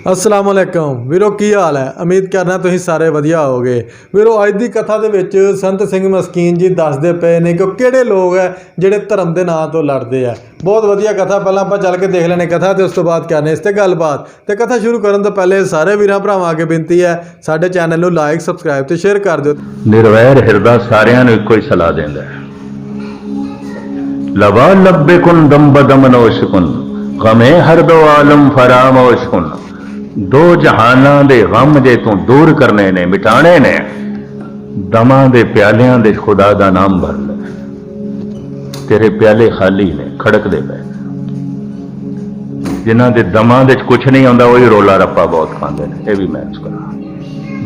ਅਸਲਾਮ ਅਲੈਕਮ ਵੀਰੋ, ਕੀ ਹਾਲ ਹੈ? ਉਮੀਦ ਕਰਨਾ ਤੁਸੀਂ ਸਾਰੇ ਵਧੀਆ ਹੋਵੋਗੇ। ਵੀਰੋ, ਅੱਜ ਦੀ ਕਥਾ ਦੇ ਵਿੱਚ ਸੰਤ ਸਿੰਘ ਮਸਕੀਨ ਜੀ ਦੱਸਦੇ ਪਏ ਨੇ ਕਿ ਕਿਹੜੇ ਲੋਕ ਹੈ ਜਿਹੜੇ ਧਰਮ ਦੇ ਨਾਂ ਤੋਂ ਲੜਦੇ ਆ। ਬਹੁਤ ਵਧੀਆ ਕਥਾ, ਪਹਿਲਾਂ ਆਪਾਂ ਚੱਲ ਕੇ ਦੇਖ ਲੈਣੇ ਕਥਾ ਤੇ ਉਸ ਤੋਂ ਬਾਅਦ ਕਰਨੇ ਇਸ ਤੇ ਗੱਲਬਾਤ। ਤੇ ਕਥਾ ਸ਼ੁਰੂ ਕਰਨ ਤੋਂ ਪਹਿਲੇ ਸਾਰੇ ਵੀਰਾਂ ਭਰਾਵਾਂ ਅੱਗੇ ਬੇਨਤੀ ਹੈ, ਸਾਡੇ ਚੈਨਲ ਨੂੰ ਲਾਈਕ ਸਬਸਕ੍ਰਾਈਬ ਤੇ ਸ਼ੇਅਰ ਕਰ ਦਿਓ। ਨਿਰਵੈਰ ਹਿਰਦਾ ਸਾਰਿਆਂ ਨੂੰ ਇੱਕੋ ਹੀ ਸਲਾਹ ਦਿੰਦਾ ਹੈ। ਲਵਾ ਲੱਭੇ ਕੁਨ ਦਮ ਗਮੇ ਹਰ ਆਲਮ ਫਰਾਮੋਸ਼ਕੁਨ ਦੋ ਜਹਾਨਾਂ ਦੇ ਗਮ ਜੇ ਤੋਂ ਦੂਰ ਕਰਨੇ ਨੇ ਮਿਟਾਣੇ ਨੇ। ਦਮਾਂ ਦੇ ਪਿਆਲਿਆਂ ਦੇ ਖੁਦਾ ਦਾ ਨਾਮ ਭਰ ਲੈ। ਤੇਰੇ ਪਿਆਲੇ ਖਾਲੀ ਨੇ, ਖੜਕਦੇ ਪਏ। ਜਿਨ੍ਹਾਂ ਦੇ ਦਮਾਂ ਦੇ ਕੁਝ ਨਹੀਂ ਆਉਂਦਾ, ਉਹੀ ਰੋਲਾ ਰੱਪਾ ਬਹੁਤ ਖਾਂਦੇ ਨੇ। ਇਹ ਵੀ ਮੈਂ ਕਰਾਂ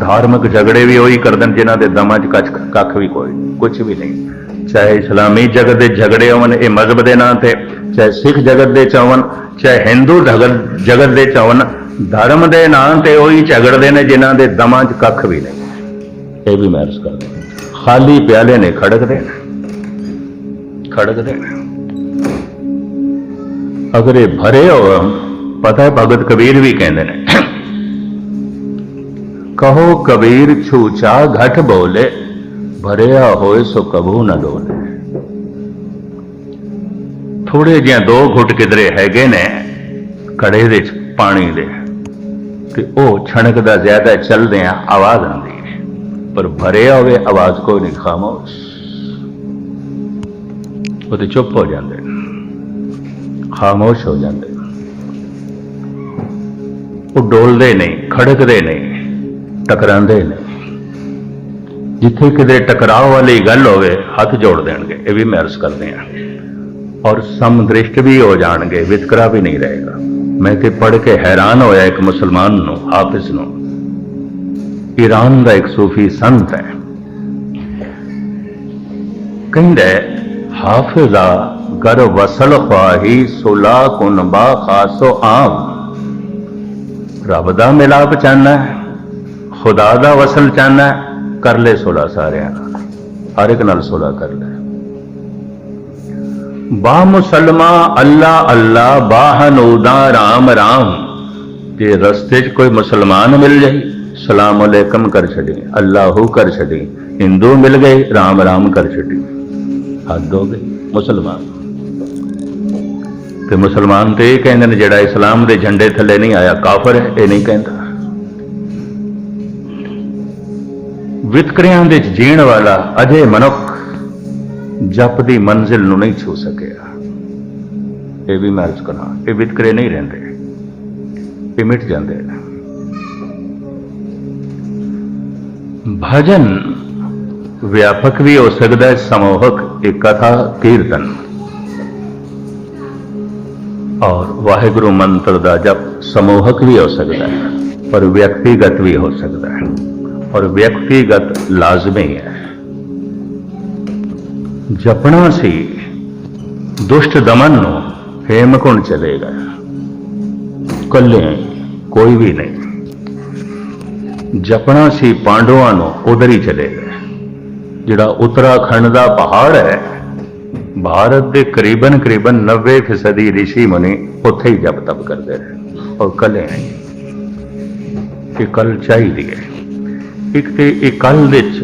ਧਾਰਮਿਕ ਝਗੜੇ ਵੀ ਉਹੀ ਕਰਦੇ ਨੇ ਜਿਨ੍ਹਾਂ ਦੇ ਦਮਾਂ 'ਚ ਕੱਖ ਕੱਖ ਵੀ ਕੋਈ ਕੁਝ ਵੀ ਨਹੀਂ। ਚਾਹੇ ਇਸਲਾਮੀ ਜਗਤ ਦੇ ਝਗੜੇ ਹੋਣ, ਇਹ ਮਜ਼ਹਬ ਦੇ ਨਾਂ ਤੇ, ਚਾਹੇ ਸਿੱਖ ਜਗਤ ਦੇ ਚਾਵਨ ਚਾਹੇ ਹਿੰਦੂ ਜਗਤ ਜਗਤ ਦੇ ਚਾਵਨ ਧਰਮ ਦੇ ਨਾਂ ਤੇ ਉਹੀ ਝਗੜਦੇ ਨੇ, ਜਿਨ੍ਹਾਂ ਦੇ ਦਮਾਂ 'ਚ ਕੱਖ ਵੀ ਨਹੀਂ। ਇਹ ਵੀ ਮੈਂ ਅਰਜ਼ ਕਰਦਾ ਖਾਲੀ ਪਿਆਲੇ ਨੇ ਖੜਕਦੇ ਨੇ। ਖੜਕਦੇ ਨੇ। ਅਗਰ ਇਹ ਭਰੇ ਹੋ ਪਤਾ ਹੈ ਭਗਤ ਕਬੀਰ ਵੀ ਕਹਿੰਦੇ ਨੇ, ਕਹੋ ਕਬੀਰ ਛੂਚਾ ਘਟ ਬੋਲੇ, ਭਰਿਆ ਹੋਏ ਸੋ ਕਬੂ ਨਾ ਡੋਲੇ। ਥੋੜੇ ਜਿਹਾ ਦੋ ਘੁੱਟ ਕਿਧਰੇ ਹੈਗੇ ਨੇ ਕੜੇ ਦੇ ਪਾਣੀ ਦੇ। ਤੇ ਉਹ ਛਣਕਦਾ ਜ਼ਿਆਦਾ ਚੱਲਦੇ ਆ, ਆਵਾਜ਼ ਆਉਂਦੀ ਹੈ ਪਰ ਭਰਿਆ ਹੋਵੇ ਆਵਾਜ਼ ਕੋਈ ਨਹੀਂ, ਖਾਮੋਸ਼। ਉਹ ਤੇ ਚੁੱਪ ਹੋ ਜਾਂਦੇ। ਨੇ ਖਾਮੋਸ਼ ਹੋ ਜਾਂਦੇ। ਉਹ ਡੋਲਦੇ ਨਹੀਂ, ਖੜਕਦੇ ਨਹੀਂ, ਟਕਰਾਉਂਦੇ ਨਹੀਂ। ਜਿੱਥੇ ਕਿਤੇ ਟਕਰਾਅ ਵਾਲੀ ਗੱਲ ਹੋਵੇ, ਹੱਥ ਜੋੜ ਦੇਣਗੇ। ਇਹ ਵੀ ਮੈਂ ਅਰਜ਼ ਕਰਦੇ ਹਾਂ। ਔਰ ਸਮਦ੍ਰਿਸ਼ਟ ਵੀ ਹੋ ਜਾਣਗੇ, ਵਿਤਕਰਾ ਵੀ ਨਹੀਂ ਰਹੇਗਾ। ਮੈਂ ਤੇ ਪੜ੍ਹ ਕੇ ਹੈਰਾਨ ਹੋਇਆ ਇੱਕ ਮੁਸਲਮਾਨ ਨੂੰ ਹਾਫਿਜ਼ ਨੂੰ। ਈਰਾਨ ਦਾ ਇੱਕ ਸੂਫੀ ਸੰਤ ਹੈ। ਕਹਿੰਦਾ ਹੈ, ਹਾਫਿਜ਼ਾ ਗਰ ਵਸਲ ਖਵਾਹੀ ਸੁਲਾ ਕੁਨਬਾ ਖਾਸੋ ਆਮ। ਰੱਬ ਦਾ ਮਿਲਾਪ ਚਾਹਨਾ ਖੁਦਾ ਦਾ ਵਸਲ ਚਾਹਨਾ ਕਰ ਲੈ ਸੁਲਾ ਸਾਰਿਆਂ ਨਾਲ। ਹਰ ਇੱਕ ਨਾਲ ਸੁਲਾ ਕਰ ਲੈ। ਬਾ ਮੁਸਲਮਾ ਅੱਲਾ ਅੱਲਾ ਬਾਹਨੂਦਾ ਰਾਮ ਰਾਮ। ਤੇ ਰਸਤੇ 'ਚ ਕੋਈ ਮੁਸਲਮਾਨ ਮਿਲ ਜਾਈ, ਸਲਾਮ ਅਲੈਕਮ ਕਰ ਛੱਡੀ, ਅੱਲਾਹੂ ਕਰ ਛੱਡੀ, ਹਿੰਦੂ ਮਿਲ ਗਏ, ਰਾਮ ਰਾਮ ਕਰ ਛੱਡੀ। ਹੱਦ ਹੋ ਗਈ, ਮੁਸਲਮਾਨ। ਤੇ ਮੁਸਲਮਾਨ ਤੇ ਇਹ ਕਹਿੰਦੇ ਨੇ, ਜਿਹੜਾ ਇਸਲਾਮ ਦੇ ਝੰਡੇ ਥੱਲੇ ਨਹੀਂ ਆਇਆ, ਕਾਫਰ ਹੈ, ਇਹ ਨਹੀਂ ਕਹਿੰਦਾ। ਵਿਤਕਰਿਆਂ ਦੇ ਜੀਣ ਵਾਲਾ ਅਜੇ ਮਨੁੱਖ ਜਪ ਦੀ ਮੰਜ਼ਿਲ ਨੂੰ ਨਹੀਂ ਛੂ ਸਕਿਆ। ਇਹ ਵੀ ਮੈਂ ਅਰਜ਼ ਕਰਾਂ, ਇਹ ਵਿਤਕਰੇ ਨਹੀਂ ਰਹਿੰਦੇ। ਇਹ ਮਿਟ ਜਾਂਦੇ ਨੇ। ਭਜਨ ਵਿਆਪਕ ਵੀ ਹੋ ਸਕਦਾ ਹੈ, ਸਮੂਹਕ ਇੱਕ ਕਥਾ, ਕੀਰਤਨ। ਔਰ ਵਾਹਿਗੁਰੂ ਮੰਤਰ ਦਾ ਜਪ ਸਮੂਹਕ ਵੀ ਹੋ ਸਕਦਾ ਹੈ, ਪਰ ਵਿਅਕਤੀਗਤ ਵੀ ਹੋ ਸਕਦਾ ਹੈ। ਔਰ ਵਿਅਕਤੀਗਤ ਲਾਜ਼ਮੀ ਹੈ। ਜਪਣਾ ਸੀ, ਦੁਸ਼ਟ ਦਮਨ ਨੂੰ ਹੇਮਕੁੰਡ ਚਲੇਗਾ ਕੱਲੇ ਕੋਈ ਵੀ ਨਹੀਂ। ਜਪਣਾ ਸੀ ਪਾਂਡਵਾਂ ਨੂੰ ਉਧਰ ਹੀ ਚਲੇਗਾ ਜਿਹੜਾ ਉੱਤਰਾਖੰਡ ਦਾ ਪਹਾੜ ਹੈ, ਭਾਰਤ ਦੇ ਕਰੀਬਨ ਕਰੀਬਨ 90% ਫੀਸਦੀ ਰਿਸ਼ੀ ਮੁਨੀ ਉੱਥੇ ਹੀ ਜਪ ਤਪ ਕਰਦੇ ਰਹੇ। ਔਰ ਕੱਲੇ ਨਹੀਂ। ਇਹ ਕੱਲ ਚਾਹੀਦੀ ਹੈ। ਇੱਕ ਤੇ ਇਹ ਕੱਲ ਵਿੱਚ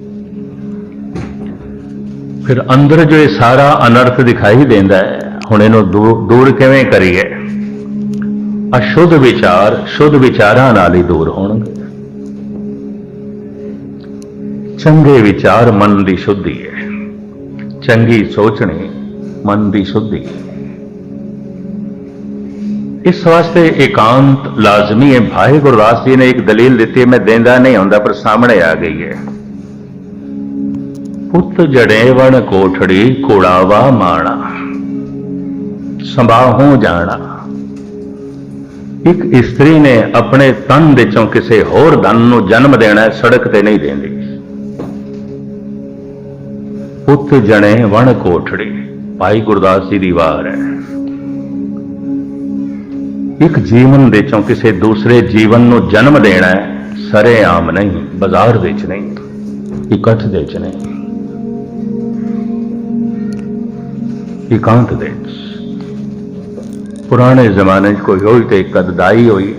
ਫਿਰ ਅੰਦਰ ਜੋ ਇਹ ਸਾਰਾ ਅਨਰਥ ਦਿਖਾਈ ਦਿੰਦਾ ਹੈ, ਹੁਣ ਇਹਨੂੰ ਦੂ- ਦੂਰ ਕਿਵੇਂ ਕਰੀਏ? ਅਸ਼ੁੱਧ ਵਿਚਾਰ, ਸ਼ੁੱਧ ਵਿਚਾਰਾਂ ਨਾਲ ਹੀ ਦੂਰ ਹੋਣਗੇ। ਚੰਗੇ ਵਿਚਾਰ ਮਨ ਦੀ ਸ਼ੁੱਧੀ ਹੈ। ਚੰਗੀ ਸੋਚਣੀ ਮਨ ਦੀ ਸ਼ੁੱਧੀ ਹੈ। ਇਸ ਵਾਸਤੇ ਇਕਾਂਤ ਲਾਜ਼ਮੀ ਹੈ। ਭਾਈ ਗੁਰਦਾਸ ਜੀ ਨੇ ਇੱਕ ਦਲੀਲ ਦਿੱਤੀ, ਮੈਂ ਦੇਂਦਾ ਨਹੀਂ ਹੁੰਦਾ, ਪਰ ਸਾਹਮਣੇ ਆ ਗਈ ਹੈ। ਪੁੱਤ ਜੜੇ ਵਣ ਕੋਠੜੀ ਕੋੜਾਵਾ ਮਾਣਾ, ਸੰਭਾਹੋਂ ਜਾਣਾ। ਇੱਕ ਇਸਤਰੀ ਨੇ ਆਪਣੇ ਤਨ ਦੇ ਚੋਂ ਕਿਸੇ ਹੋਰ ਧਨ ਨੂੰ ਜਨਮ ਦੇਣਾ ਸੜਕ ਤੇ ਨਹੀਂ ਦੇਂਦੀ। ਪੁੱਤ ਜਣੇ ਵਣ ਕੋਠੜੀ, ਭਾਈ ਗੁਰਦਾਸ ਜੀ ਦੀ ਵਾਰ ਹੈ। ਇੱਕ ਜੀਵਨ ਦੇ ਚੋਂ ਕਿਸੇ ਦੂਸਰੇ ਜੀਵਨ ਨੂੰ ਜਨਮ ਦੇਣਾ ਸਰੇ ਆਮ ਨਹੀਂ, ਬਾਜ਼ਾਰ ਵਿੱਚ ਨਹੀਂ, ਇਕੱਠ ਦੇ ਚ ਨਹੀਂ। ਇਕਾਂਤ ਦੇ। ਚ ਪੁਰਾਣੇ ਜ਼ਮਾਨੇ 'ਚ ਕੋਈ ਹੋਈ ਤੇ ਇੱਕ ਦਾਈ ਹੋਈ।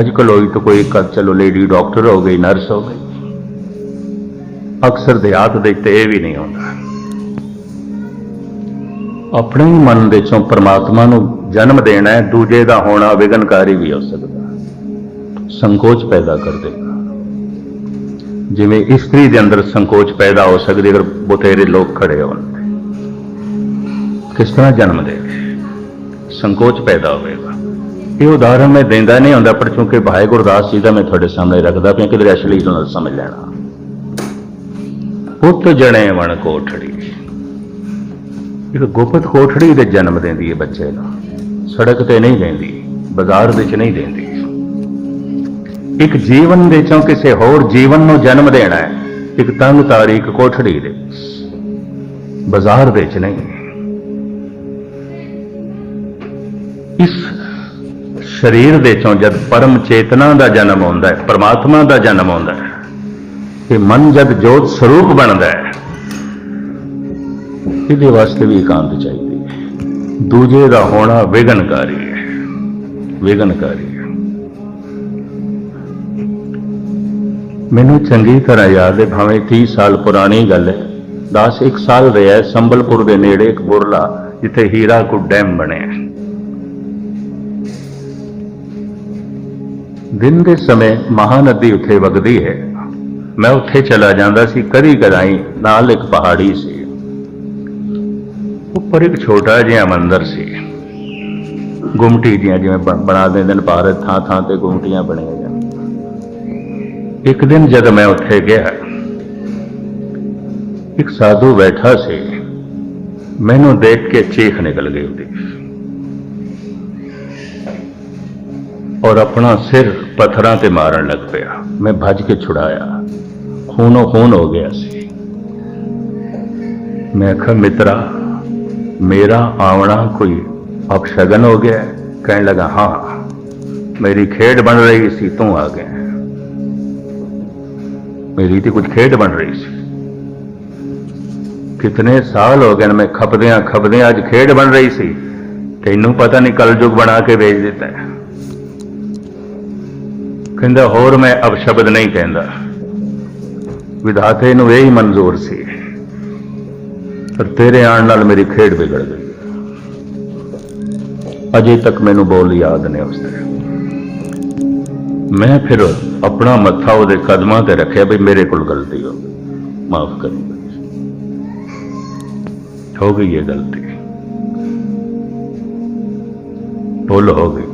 ਅੱਜ ਕੱਲ੍ਹ ਹੋਈ ਤਾਂ ਕੋਈ ਇੱਕ ਚਲੋ ਲੇਡੀ ਡਾਕਟਰ ਹੋ ਗਈ ਨਰਸ ਹੋ ਗਈ। ਅਕਸਰ ਦੇਹਾਤ ਦੇ ਤੇ ਇਹ ਵੀ ਨਹੀਂ ਹੁੰਦਾ ਆਪਣੇ ਹੀ ਮਨ ਦੇ ਚੋਂ ਪਰਮਾਤਮਾ ਨੂੰ ਜਨਮ ਦੇਣਾ ਹੈ, ਦੂਜੇ ਦਾ ਹੋਣਾ ਵਿਗਨਕਾਰੀ ਵੀ ਹੋ ਸਕਦਾ। ਸੰਕੋਚ ਪੈਦਾ ਕਰ ਦੇਗਾ। ਜਿਵੇਂ ਇਸਤਰੀ ਦੇ ਅੰਦਰ ਸੰਕੋਚ ਪੈਦਾ ਹੋ ਸਕਦੀ ਅਗਰ ਬਥੇਰੇ ਲੋਕ ਖੜੇ ਹੋਣ। ਕਿਸ ਤਰ੍ਹਾਂ ਜਨਮ ਦੇਵੇ ਸੰਕੋਚ ਪੈਦਾ ਹੋਵੇਗਾ। ਇਹ ਉਦਾਹਰਣ ਮੈਂ ਦਿੰਦਾ ਨਹੀਂ ਹੁੰਦਾ, ਪਰ ਕਿਉਂਕਿ ਭਾਈ ਗੁਰਦਾਸ ਜੀ ਦਾ ਮੈਂ ਤੁਹਾਡੇ ਸਾਹਮਣੇ ਰੱਖਦਾ ਪਿਆ, ਕਿਧਰ ਅਸਲੀ ਨੂੰ ਸਮਝ ਲੈਣਾ। ਪੁੱਤ ਜਣੇ ਵਣ ਕੋਠੜੀ। ਇੱਕ ਗੁਪਤ ਕੋਠੜੀ ਦੇ ਜਨਮ ਦਿੰਦੀ ਹੈ ਬੱਚੇ ਨੂੰ ਸੜਕ ਤੇ ਨਹੀਂ ਦਿੰਦੀ, ਬਾਜ਼ਾਰ ਵਿੱਚ ਨਹੀਂ ਦਿੰਦੀ। ਇੱਕ ਜੀਵਨ ਦੇ ਚੋਂ ਕਿਸੇ ਹੋਰ ਜੀਵਨ ਨੂੰ ਜਨਮ ਦੇਣਾ ਹੈ। ਇੱਕ ਤੰਗ ਤਾਰੀਖ ਕੋਠੜੀ ਦੇ। ਬਾਜ਼ਾਰ ਵਿੱਚ ਨਹੀਂ। ਸਰੀਰ ਦੇ ਚੋਂ ਜਦ ਪਰਮ ਚੇਤਨਾ ਦਾ ਜਨਮ ਆਉਂਦਾ ਹੈ, ਪ੍ਰਮਾਤਮਾ ਦਾ ਜਨਮ ਆਉਂਦਾ ਹੈ ਕਿ ਮਨ ਜਦ ਜੋਤ ਸਰੂਪ ਬਣਦਾ ਹੈ, ਇਹਦੇ ਵਾਸਤੇ ਵੀ ਇਕਾਂਤ ਚਾਹੀਦੀ ਹੈ। ਦੂਜੇ ਦਾ ਹੋਣਾ ਵਿਗਨਕਾਰੀ ਹੈ ਵਿਗਨਕਾਰੀ ਹੈ। ਮੈਨੂੰ ਚੰਗੀ ਤਰ੍ਹਾਂ ਯਾਦ ਹੈ, ਭਾਵੇਂ 30 ਸਾਲ ਪੁਰਾਣੀ ਗੱਲ ਹੈ 10 ਇੱਕ ਸਾਲ ਰਿਹਾ ਸੰਬਲਪੁਰ ਦੇ ਨੇੜੇ ਇੱਕ ਬੁਰਲਾ, ਜਿੱਥੇ ਹੀਰਾ ਹੀਰਾਕੁਡ ਡੈਮ ਬਣਿਆ ਦਿਨ ਦੇ ਸਮੇਂ ਮਹਾਨਦੀ ਉੱਥੇ ਵਗਦੀ ਹੈ। ਮੈਂ ਉੱਥੇ ਚਲਾ ਜਾਂਦਾ ਸੀ, ਕਦੀ ਕਦਾਈ ਨਾਲ ਇੱਕ ਪਹਾੜੀ ਸੀ। ਉੱਪਰ ਇੱਕ ਛੋਟਾ ਜਿਹਾ ਮੰਦਿਰ ਸੀ। ਗੁੰਮਟੀ ਦੀਆਂ ਜਿਵੇਂ ਬਣਾ ਦਿੰਦੇ ਨੇ ਭਾਰਤ ਥਾਂ ਥਾਂ ਤੇ ਗੁੰਮਟੀਆਂ ਬਣੀਆਂ ਜਾਂਦੀਆਂ ਇੱਕ ਦਿਨ ਜਦ ਮੈਂ ਉੱਥੇ ਗਿਆ, ਇੱਕ ਸਾਧੂ ਬੈਠਾ ਸੀ। ਮੈਨੂੰ ਦੇਖ ਕੇ ਚੀਖ ਨਿਕਲ ਗਈ ਉਹਦੀ। ਔਰ ਆਪਣਾ ਸਿਰ ਪੱਥਰਾਂ ਤੇ ਮਾਰਨ ਲੱਗ ਪਿਆ। ਮੈਂ ਭੱਜ ਕੇ ਛੁਡਾਇਆ। ਖੂਨੋ ਖੂਨ ਹੋ ਗਿਆ ਸੀ। ਮੈਂ ਕਿਹਾ, ਮਿੱਤਰਾ, ਮੇਰਾ ਆਉਣਾ ਕੋਈ ਅਪਸ਼ਗਨ ਹੋ ਗਿਆ ਕਹਿਣ ਲਗਾ, ਹਾਂ, ਮੇਰੀ ਖੇਡ ਬਣ ਰਹੀ ਸੀ, ਤੂੰ ਆ ਗਿਆ ਮੇਰੀ ਤੇ ਕੁਝ ਖੇਡ ਬਣ ਰਹੀ ਸੀ। ਕਿਤਨੇ ਸਾਲ ਹੋ ਗਏ ਨੇ ਮੈਂ ਖਪਦਿਆਂ ਖਪਦਿਆਂ ਅੱਜ ਖੇਡ ਬਣ ਰਹੀ ਸੀ। ਤੈਨੂੰ ਪਤਾ ਨਹੀਂ ਕਲਯੁਗ ਬਣਾ ਕੇ ਵੇਚ ਦਿੱਤਾ ਕਹਿੰਦਾ, ਹੋਰ ਮੈਂ ਅਪਸ਼ਬਦ ਨਹੀਂ ਕਹਿੰਦਾ। ਵਿਧਾਤੇ ਨੂੰ ਇਹ ਹੀ ਮਨਜ਼ੂਰ ਸੀ ਪਰ ਤੇਰੇ ਆਉਣ ਨਾਲ ਮੇਰੀ ਖੇਡ ਵਿਗੜ ਗਈ। ਅਜੇ ਤੱਕ ਮੈਨੂੰ ਬੋਲ ਯਾਦ ਨੇ ਉਸਦੇ ਮੈਂ ਫਿਰ ਆਪਣਾ ਮੱਥਾ ਉਹਦੇ ਕਦਮਾਂ ਤੇ ਰੱਖਿਆ ਵੀ ਮੇਰੇ ਕੋਲ ਗਲਤੀ ਹੋ ਮਾਫ ਕਰੀ। ਹੋ ਗਈ ਇਹ ਗਲਤੀ। ਭੁੱਲ ਹੋ ਗਈ।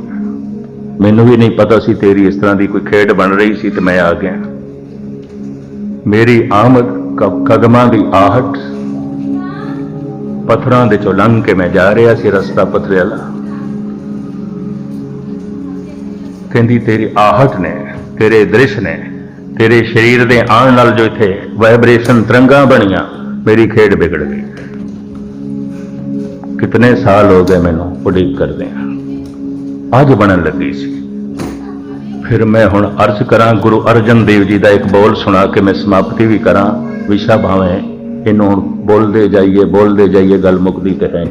ਮੈਨੂੰ ਵੀ ਨਹੀਂ ਪਤਾ ਸੀ ਤੇਰੀ ਇਸ ਤਰ੍ਹਾਂ ਦੀ ਕੋਈ ਖੇਡ ਬਣ ਰਹੀ ਸੀ ਤੇ ਮੈਂ ਆ ਗਿਆ। ਮੇਰੀ ਆਮਦ ਕਦਮਾਂ ਦੀ ਆਹਟ ਪੱਥਰਾਂ ਦੇ ਚੋਂ ਲੰਘ ਕੇ ਮੈਂ ਜਾ ਰਿਹਾ ਸੀ ਰਸਤਾ ਪੱਥਰੇ ਵਾਲਾ। ਕਹਿੰਦੀ, ਤੇਰੀ ਆਹਟ ਨੇ, ਤੇਰੇ ਦ੍ਰਿਸ਼ ਨੇ, ਤੇਰੇ ਸਰੀਰ ਦੇ ਆਣ ਨਾਲ ਜੋ ਇੱਥੇ ਵਾਈਬ੍ਰੇਸ਼ਨ ਤਰੰਗਾਂ ਬਣੀਆਂ, ਮੇਰੀ ਖੇਡ ਵਿਗੜ ਗਈ। ਕਿਤਨੇ ਸਾਲ ਹੋ ਗਏ ਮੈਨੂੰ ਉਡੀਕ ਕਰਦੇ ਆ। ਅੱਜ ਬਣਨ ਲੱਗੀ ਸੀ। ਫਿਰ ਮੈਂ ਹੁਣ ਅਰਜ਼ ਕਰਾਂ ਗੁਰੂ ਅਰਜਨ ਦੇਵ ਜੀ ਦਾ ਇੱਕ ਬੋਲ ਸੁਣਾ ਕੇ ਮੈਂ ਸਮਾਪਤੀ ਵੀ ਕਰਾਂ। ਵਿਸ਼ਾ ਭਾਵੇਂ ਇਹਨੂੰ ਹੁਣ ਬੋਲਦੇ ਜਾਈਏ ਬੋਲਦੇ ਜਾਈਏ, ਗੱਲ ਮੁੱਕਦੀ ਤੇ ਹੈ